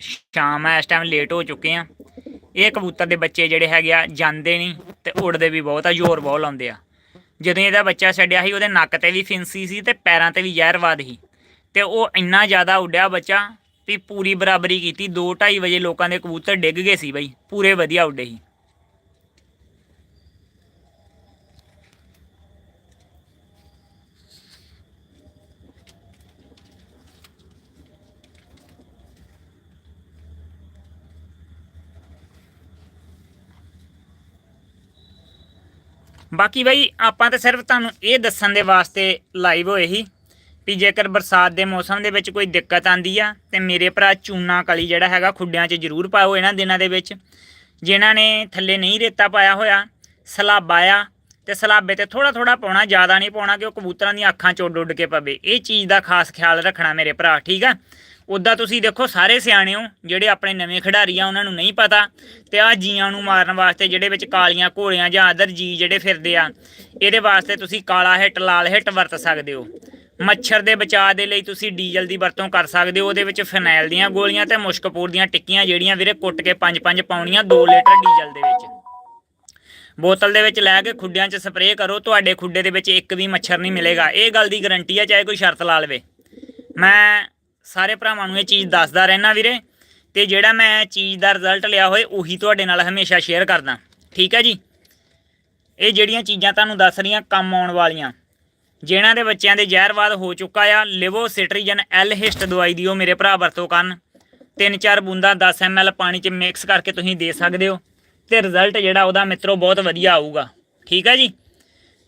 ਸ਼ਾਮ ਆ, ਇਸ ਟਾਈਮ ਲੇਟ ਹੋ ਚੁੱਕੇ ਆ। ਇਹ ਕਬੂਤਰ ਦੇ ਬੱਚੇ ਜਿਹੜੇ ਹੈਗੇ ਆ, ਜਾਂਦੇ ਨਹੀਂ ਤੇ ਉੜਦੇ ਵੀ ਬਹੁਤ ਆ, ਜ਼ੋਰ ਬਹੁਤ ਲਾਉਂਦੇ ਆ। ਜਦੋਂ ਇਹਦਾ ਬੱਚਾ ਛੱਡਿਆ ਸੀ, ਉਹਦੇ ਨੱਕ ਤੇ ਵੀ ਫਿੰਸੀ ਸੀ ਤੇ ਪੈਰਾਂ ਤੇ ਵੀ ਜ਼ਹਿਰਵਾਦ ਸੀ। ਤੇ ਉਹ ਇੰਨਾ ਜ਼ਿਆਦਾ ਉੱਡਿਆ ਬੱਚਾ ਵੀ ਪੂਰੀ ਬਰਾਬਰੀ ਕੀਤੀ 2:30 ਵਜੇ ਲੋਕਾਂ ਦੇ ਕਬੂਤਰ ਡਿੱਗ ਗਏ ਸੀ ਬਈ, ਪੂਰੇ ਵਧੀਆ ਉੱਡੇ ਸੀ। ਬਾਕੀ ਬਾਈ, ਆਪਾਂ ਤਾਂ ਸਿਰਫ ਤੁਹਾਨੂੰ ਇਹ ਦੱਸਣ ਦੇ ਵਾਸਤੇ ਲਾਈਵ ਹੋਏ ਸੀ ਵੀ ਜੇਕਰ ਬਰਸਾਤ ਦੇ ਮੌਸਮ ਦੇ ਵਿੱਚ ਕੋਈ ਦਿੱਕਤ ਆਂਦੀ ਆ, ਤੇ ਮੇਰੇ ਭਰਾ ਚੂਨਾ ਕਲੀ ਜਿਹੜਾ ਹੈਗਾ ਖੁੱਡਿਆਂ 'ਚ ਜ਼ਰੂਰ ਪਾਓ ਇਹਨਾਂ ਦਿਨਾਂ ਦੇ ਵਿੱਚ। ਜਿਨ੍ਹਾਂ ਨੇ ਥੱਲੇ ਨਹੀਂ ਰੇਤਾ ਪਾਇਆ ਹੋਇਆ, ਸਲਾਬਾ ਆ, ਤੇ ਸਲਾਬੇ ਤੇ ਥੋੜਾ ਥੋੜਾ ਪਾਉਣਾ, ਜ਼ਿਆਦਾ ਨਹੀਂ ਪਾਉਣਾ ਕਿ ਉਹ ਕਬੂਤਰਾਂ ਦੀਆਂ ਅੱਖਾਂ 'ਚ ਉੱਡ ਉੱਡ ਕੇ ਪਵੇ। ਇਹ ਚੀਜ਼ ਦਾ ਖਾਸ ਖਿਆਲ ਰੱਖਣਾ ਮੇਰੇ ਭਰਾ, ਠੀਕ ਆ? ਉੱਦਾਂ ਤੁਸੀਂ ਦੇਖੋ ਸਾਰੇ ਸਿਆਣੇ ਹੋ, ਜਿਹੜੇ ਆਪਣੇ ਨਵੇਂ ਖਿਡਾਰੀ ਆ, ਉਹਨਾਂ ਨੂੰ ਨਹੀਂ ਪਤਾ। ਤੇ ਆ ਜੀਆਂ ਨੂੰ ਮਾਰਨ ਵਾਸਤੇ ਜਿਹੜੇ ਵਿੱਚ ਕਾਲੀਆਂ ਘੋੜੀਆਂ ਜਾਂ ਅਦਰ ਜੀ ਜਿਹੜੇ ਫਿਰਦੇ ਆ, ਇਹਦੇ ਵਾਸਤੇ ਤੁਸੀਂ ਕਾਲਾ ਹਿੱਟ, ਲਾਲ ਹਿੱਟ ਵਰਤ ਸਕਦੇ ਹੋ। ਮੱਛਰ ਦੇ ਬਚਾਅ ਦੇ ਲਈ ਤੁਸੀਂ ਡੀਜ਼ਲ ਦੀ ਵਰਤੋਂ ਕਰ ਸਕਦੇ ਹੋ, ਉਹਦੇ ਵਿੱਚ ਫਨੈਲ ਦੀਆਂ ਗੋਲੀਆਂ ਤੇ ਮੁਸ਼ਕਪੂਰ ਦੀਆਂ ਟਿੱਕੀਆਂ ਜਿਹੜੀਆਂ ਵੀਰੇ ਕੁੱਟ ਕੇ 5-5 ਪਾਉਣੀਆਂ 2 ਲੀਟਰ ਡੀਜ਼ਲ ਦੇ ਵਿੱਚ। ਬੋਤਲ ਦੇ ਵਿੱਚ ਲੈ ਕੇ ਖੁੱਡਿਆਂ 'ਚ ਸਪਰੇਅ ਕਰੋ, ਤੁਹਾਡੇ ਖੁੱਡੇ ਦੇ ਵਿੱਚ ਇੱਕ ਵੀ ਮੱਛਰ ਨਹੀਂ ਮਿਲੇਗਾ। ਇਹ ਗੱਲ ਦੀ ਗਾਰੰਟੀ ਹੈ ਚਾਹੇ ਕੋਈ ਸ਼ਰਤ ਲਾ ਲਵੇ। ਮੈਂ ਸਾਰੇ ਭਰਾਵਾਂ ਨੂੰ ਇਹ ਚੀਜ਼ ਦੱਸਦਾ ਰਹਿਣਾ ਵੀਰੇ ਤੇ ਜਿਹੜਾ ਮੈਂ ਚੀਜ਼ ਦਾ ਰਿਜ਼ਲਟ ਲਿਆ ਹੋਏ ਉਹੀ ਤੁਹਾਡੇ ਨਾਲ ਹਮੇਸ਼ਾ ਸ਼ੇਅਰ ਕਰਦਾ। ਠੀਕ ਹੈ ਜੀ? ਇਹ ਜਿਹੜੀਆਂ ਚੀਜ਼ਾਂ ਤੁਹਾਨੂੰ ਦੱਸ ਰਹੀਆਂ ਕੰਮ ਆਉਣ ਵਾਲੀਆਂ, ਜਿਨ੍ਹਾਂ ਦੇ ਬੱਚਿਆਂ ਦੇ ਜ਼ਹਿਰਵਾਦ ਹੋ ਚੁੱਕਾ ਆ ਲਿਵੋ ਸਿਟਰੀਜਨ ਐਲ ਹਿਸਟ ਦਵਾਈ ਦੀ ਉਹ ਮੇਰੇ ਭਰਾ ਵਰਤੋਂ ਕਰਨ। ਤਿੰਨ ਚਾਰ ਬੂੰਦਾਂ 10 ml ਪਾਣੀ 'ਚ ਮਿਕਸ ਕਰਕੇ ਤੁਸੀਂ ਦੇ ਸਕਦੇ ਹੋ ਤੇ ਰਿਜ਼ਲਟ ਜਿਹੜਾ ਉਹਦਾ ਮਿੱਤਰੋ ਬਹੁਤ ਵਧੀਆ ਆਊਗਾ। ਠੀਕ ਹੈ ਜੀ?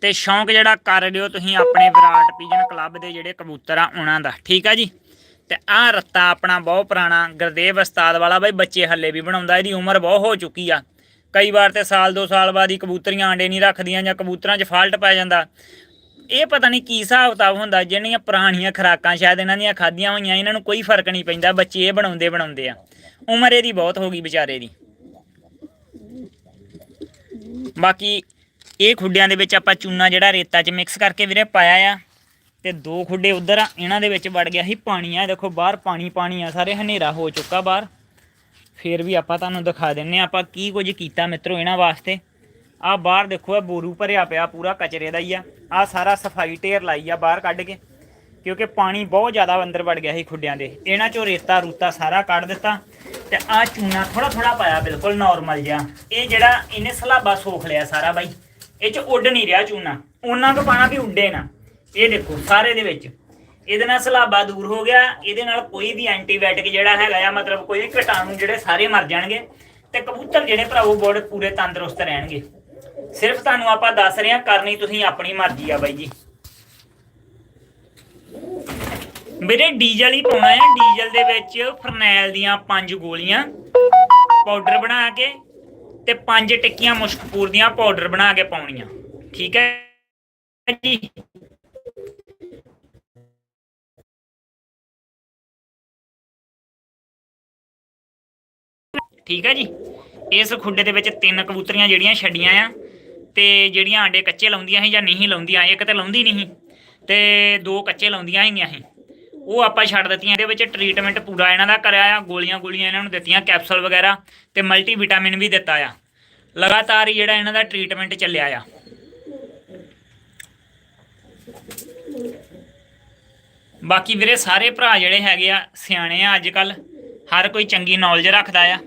ਤੇ ਸ਼ੌਂਕ ਜਿਹੜਾ ਕਰ ਲਿਓ ਤੁਸੀਂ ਆਪਣੇ ਵਿਰਾਟ ਪੀਜਨ ਕਲੱਬ ਦੇ ਜਿਹੜੇ ਕਬੂਤਰ ਆ ਉਹਨਾਂ ਦਾ। ਠੀਕ ਹੈ ਜੀ? ਤੇ ਆਹ ਰੱਤਾ ਆਪਣਾ ਬਹੁਤ ਪੁਰਾਣਾ ਗੁਰਦੇਵ ਉਸਤਾਦ ਵਾਲਾ ਬਈ ਬੱਚੇ ਹੱਲੇ ਵੀ ਬਣਾਉਂਦਾ, ਇਹਦੀ ਉਮਰ ਬਹੁਤ ਹੋ ਚੁੱਕੀ ਆ। ਕਈ ਵਾਰ ਤੇ ਸਾਲ ਦੋ ਸਾਲ ਬਾਅਦ ਹੀ ਕਬੂਤਰੀਆਂ ਆਂਡੇ ਨਹੀਂ ਰੱਖਦੀਆਂ ਜਾਂ ਕਬੂਤਰਾਂ 'ਚ ਫਾਲਟ ਪੈ ਜਾਂਦਾ। ਇਹ ਪਤਾ ਨਹੀਂ ਕੀ ਹਿਸਾਬ ਕਿਤਾਬ ਹੁੰਦਾ, ਜਿਹੜੀਆਂ ਪੁਰਾਣੀਆਂ ਖਰਾਕਾਂ ਸ਼ਾਇਦ ਇਹਨਾਂ ਦੀਆਂ ਖਾਧੀਆਂ ਹੋਈਆਂ, ਇਹਨਾਂ ਨੂੰ ਕੋਈ ਫ਼ਰਕ ਨਹੀਂ ਪੈਂਦਾ, ਬੱਚੇ ਇਹ ਬਣਾਉਂਦੇ ਬਣਾਉਂਦੇ ਆ। ਉਮਰ ਇਹਦੀ ਬਹੁਤ ਹੋ ਗਈ ਵਿਚਾਰੇ ਦੀ। ਬਾਕੀ ਇਹ ਖੁੱਡਿਆਂ ਦੇ ਵਿੱਚ ਆਪਾਂ ਚੂਨਾ ਜਿਹੜਾ ਰੇਤਾ 'ਚ ਮਿਕਸ ਕਰਕੇ ਵੀਰੇ ਪਾਇਆ ਆ। ਤੇ ਦੋ ਖੁੱਡੇ ਉਧਰ ਆ, ਇਹਨਾਂ ਦੇ ਵਿੱਚ ਵੜ ਗਿਆ ਸੀ ਪਾਣੀ ਆ। ਦੇਖੋ, ਬਾਹਰ ਪਾਣੀ ਪਾਣੀ ਆ, ਸਾਰੇ ਹਨੇਰਾ ਹੋ ਚੁੱਕਾ ਬਾਹਰ। ਫੇਰ ਵੀ ਆਪਾਂ ਤੁਹਾਨੂੰ ਦਿਖਾ ਦਿੰਨੇ ਆ, ਆਪਾਂ ਕੀ ਕੁਝ ਕੀਤਾ ਮਿੱਤਰੋ ਇਹਨਾਂ ਵਾਸਤੇ। ਆ ਬਾਹਰ ਦੇਖੋ ਇਹ ਬੋਰੂ ਭਰਿਆ ਪਿਆ, ਪੂਰਾ ਕਚਰੇ ਦਾ ਹੀ ਆ। ਆ ਸਾਰਾ ਸਫ਼ਾਈ ਢੇਰ ਲਾਈ ਆ ਬਾਹਰ ਕੱਢ ਕੇ, ਕਿਉਂਕਿ ਪਾਣੀ ਬਹੁਤ ਜ਼ਿਆਦਾ ਅੰਦਰ ਵੜ ਗਿਆ ਸੀ ਖੁੱਡਿਆਂ ਦੇ। ਇਹਨਾਂ ਚੋਂ ਰੇਤਾ ਰੂਤਾ ਸਾਰਾ ਕੱਢ ਦਿੱਤਾ ਤੇ ਆ ਚੂਨਾ ਥੋੜਾ ਥੋੜਾ ਪਾਇਆ ਬਿਲਕੁਲ ਨਾਰਮਲ ਜਿਹਾ। ਇਹ ਜਿਹੜਾ, ਇਹਨੇ ਸਲਾਬਾ ਸੋਖ ਲਿਆ ਸਾਰਾ ਬਾਈ। ਇਹ ਚ ਉੱਡ ਨਹੀਂ ਰਿਹਾ ਚੂਨਾ। ਉਹਨਾਂ ਕੋ ਪਾਣਾ ਵੀ ਉੱਡੇ ਨਾ। ਇਹ ਦੇਖੋ, ਸਾਰੇ ਦੇ ਵਿੱਚ। ਇਹਦੇ ਨਾਲ ਸਲਾਬਾ ਦੂਰ ਹੋ ਗਿਆ। ਇਹਦੇ ਨਾਲ ਕੋਈ ਵੀ ਐਂਟੀਬਾਇਓਟਿਕ ਜਿਹੜਾ ਹੈਗਾ ਆ, ਮਤਲਬ ਕੋਈ ਵੀ ਕੀਟਾਣੂ ਜਿਹੜੇ ਸਾਰੇ ਮਰ ਜਾਣਗੇ ਤੇ ਕਬੂਤਰ ਜਿਹੜੇ ਭਰਾਵੋ ਬੋੜ ਪੂਰੇ ਤੰਦਰੁਸਤ ਰਹਿਣਗੇ। ਸਿਰਫ ਤੁਹਾਨੂੰ ਆਪਾਂ ਦੱਸ ਰਹੇ ਹਾਂ, ਕਰਨੀ ਤੁਸੀਂ ਆਪਣੀ ਮਰਜ਼ੀ ਆ ਬਾਈ ਜੀ। ਮੇਰੇ ਡੀਜ਼ਲ ਹੀ ਪਾਉਣਾ ਹੈ। ਡੀਜ਼ਲ ਦੇ ਵਿੱਚ ਫਰਨੈਲ ਦੀਆਂ ਪੰਜ ਗੋਲੀਆਂ, ਪਾਊਡਰ ਬਣਾ ਕੇ ਤੇ ਪੰਜ ਟਿੱਕੀਆਂ ਮੁਸ਼ਕਪੂਰ ਦੀਆਂ ਪਾਊਡਰ ਬਣਾ ਕੇ ਪਾਉਣੀਆਂ। ਠੀਕ ਹੈ ਜੀ? ਠੀਕ ਹੈ ਜੀ? ਇਸ ਖੁੱਡੇ ਦੇ ਵਿੱਚ ਤਿੰਨ ਕਬੂਤਰੀਆਂ ਜਿਹੜੀਆਂ ਛੱਡੀਆਂ ਆ ਤੇ ਜਿਹੜੀਆਂ ਆਂਡੇ ਕੱਚੇ ਲਾਉਂਦੀਆਂ ਸੀ ਜਾਂ ਨਹੀਂ ਲਾਉਂਦੀਆਂ, ਇੱਕ ਤੇ ਲਾਉਂਦੀ ਨਹੀਂ ਸੀ ਤੇ ਦੋ ਕੱਚੇ ਲਾਉਂਦੀਆਂ ਹੈਗੀਆਂ ਸੀ। ਉਹ ਆਪਾਂ ਛੱਡ ਦਿੱਤੀਆਂ, ਇਹਦੇ ਵਿੱਚ ਟ੍ਰੀਟਮੈਂਟ ਪੂਰਾ ਇਹਨਾਂ ਦਾ ਕਰਿਆ ਆ ਗੋਲੀਆਂ ਗੋਲੀਆਂ ਇਹਨਾਂ ਨੂੰ ਦਿੱਤੀਆਂ ਕੈਪਸੂਲ ਵਗੈਰਾ ਤੇ ਮਲਟੀ ਵਿਟਾਮਿਨ ਵੀ ਦਿੱਤਾ ਆ। ਲਗਾਤਾਰ ਜਿਹੜਾ ਇਹਨਾਂ ਦਾ ਟ੍ਰੀਟਮੈਂਟ ਚੱਲਿਆ ਆ। ਬਾਕੀ ਵੀਰੇ, ਸਾਰੇ ਭਰਾ ਜਿਹੜੇ ਹੈਗੇ ਆ, ਸਿਆਣੇ ਆ ਅੱਜ ਕੱਲ ਹਰ ਕੋਈ ਚੰਗੀ ਨੌਲੇਜ ਰੱਖਦਾ ਆ।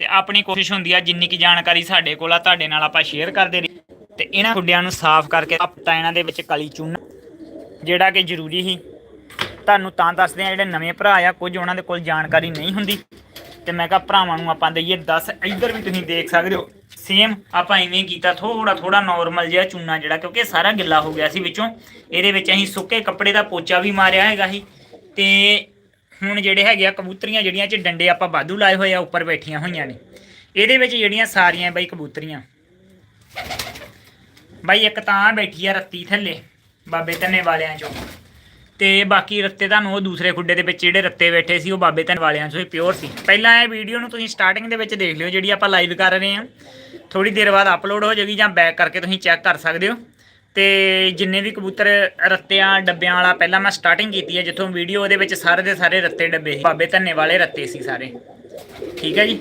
ਤੇ ਆਪਣੀ ਕੋਸ਼ਿਸ਼ ਹੁੰਦੀ ਆ, ਜਿੰਨੀ ਕੀ ਜਾਣਕਾਰੀ ਸਾਡੇ ਕੋਲ ਆ, ਤੁਹਾਡੇ ਨਾਲ ਆਪਾਂ ਸ਼ੇਅਰ ਕਰਦੇ ਰਹੀ ਤੇ ਇਹਨਾਂ ਖੁੱਡਿਆਂ ਨੂੰ ਸਾਫ਼ ਕਰਕੇ ਆਪਾਂ ਇਹਨਾਂ ਦੇ ਵਿੱਚ ਕਲੀ ਚੂਨਾ, ਜਿਹੜਾ ਕਿ ਜ਼ਰੂਰੀ ਸੀ। ਤੁਹਾਨੂੰ ਤਾਂ ਦੱਸਦੇ ਆ, ਜਿਹੜੇ ਨਵੇਂ ਭਰਾ ਆ, ਕੁਝ ਉਹਨਾਂ ਦੇ ਕੋਲ ਜਾਣਕਾਰੀ ਨਹੀਂ ਹੁੰਦੀ। ਤੇ ਮੈਂ ਕਿਹਾ, ਭਰਾਵਾਂ ਨੂੰ ਆਪਾਂ ਦਈਏ 10 ਇੱਧਰ ਵੀ ਤੁਸੀਂ ਦੇਖ ਸਕਦੇ ਹੋ। ਸੇਮ ਆਪਾਂ ਇਵੇਂ ਕੀਤਾ ਥੋੜਾ ਥੋੜਾ ਨਾਰਮਲ ਜਿਹਾ ਚੂਨਾ ਜਿਹੜਾ, ਕਿਉਂਕਿ ਸਾਰਾ ਗਿੱਲਾ ਹੋ ਗਿਆ ਸੀ ਵਿੱਚੋਂ। ਇਹਦੇ ਵਿੱਚ ਅਸੀਂ ਸੁੱਕੇ ਕੱਪੜੇ ਦਾ ਪੋਚਾ ਵੀ ਮਾਰਿਆ ਹੈਗਾ ਸੀ। ਤੇ ਹੁਣ ਜਿਹੜੇ ਹੈਗੇ ਆ ਕਬੂਤਰੀਆਂ, ਜਿਹੜੀਆਂ ਚ ਡੰਡੇ ਆਪਾਂ ਵਾਧੂ ਲਾਏ ਹੋਏ ਆ, ਉੱਪਰ ਬੈਠੀਆਂ ਹੋਈਆਂ ਨੇ। ਇਹਦੇ ਵਿੱਚ ਜਿਹੜੀਆਂ ਸਾਰੀਆਂ ਬਈ ਕਬੂਤਰੀਆਂ। ਬਾਈ ਇੱਕ ਤਾਂ ਬੈਠੀ ਆ ਰੱਤੀ ਥੱਲੇ, ਬਾਬੇ ਧੰਨੇ ਵਾਲਿਆਂ ਚੋਂ। ਤੇ ਬਾਕੀ ਰੱਤੇ ਤੁਹਾਨੂੰ ਉਹ ਦੂਸਰੇ ਖੁੱਡੇ ਦੇ ਵਿੱਚ ਜਿਹੜੇ ਰੱਤੇ ਬੈਠੇ ਸੀ, ਉਹ ਬਾਬੇ ਧੰਨੇ ਵਾਲਿਆਂ ਚੋਂ ਹੀ ਪਿਓਰ ਸੀ। ਪਹਿਲਾਂ ਇਹ ਵੀਡੀਓ ਨੂੰ ਤੁਸੀਂ ਸਟਾਰਟਿੰਗ ਦੇ ਵਿੱਚ ਦੇਖ ਲਿਓ, ਜਿਹੜੀ ਆਪਾਂ ਲਾਈਵ ਕਰ ਰਹੇ ਹਾਂ। ਥੋੜੀ ਦੇਰ ਬਾਅਦ ਅਪਲੋਡ ਹੋ ਜਾਏਗੀ ਜਾਂ ਬੈਕ ਕਰਕੇ ਤੁਸੀਂ ਚੈੱਕ ਕਰ ਸਕਦੇ ਹੋ। ਤੇ ਜਿੰਨੇ ਵੀ ਕਬੂਤਰ ਰੱਤਿਆਂ, ਡੱਬਿਆਂ ਵਾਲਾ ਪਹਿਲਾਂ ਮੈਂ ਸਟਾਰਟਿੰਗ ਕੀਤੀ ਹੈ, ਜਿੱਥੋਂ ਵੀਡੀਓ ਉਹਦੇ ਵਿੱਚ ਸਾਰੇ ਦੇ ਸਾਰੇ ਰੱਤੇ ਡੱਬੇ ਸੀ। ਬਾਬੇ ਧੰਨੇ ਵਾਲੇ ਰੱਤੇ ਸੀ ਸਾਰੇ। ਠੀਕ ਹੈ ਜੀ?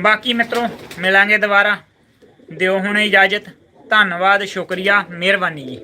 ਬਾਕੀ ਮਿੱਤਰੋ, ਮਿਲਾਂਗੇ ਦੁਬਾਰਾ। ਦਿਓ ਹੁਣ ਇਜਾਜ਼ਤ। ਧੰਨਵਾਦ, ਸ਼ੁਕਰੀਆ, ਮਿਹਰਬਾਨੀ ਜੀ।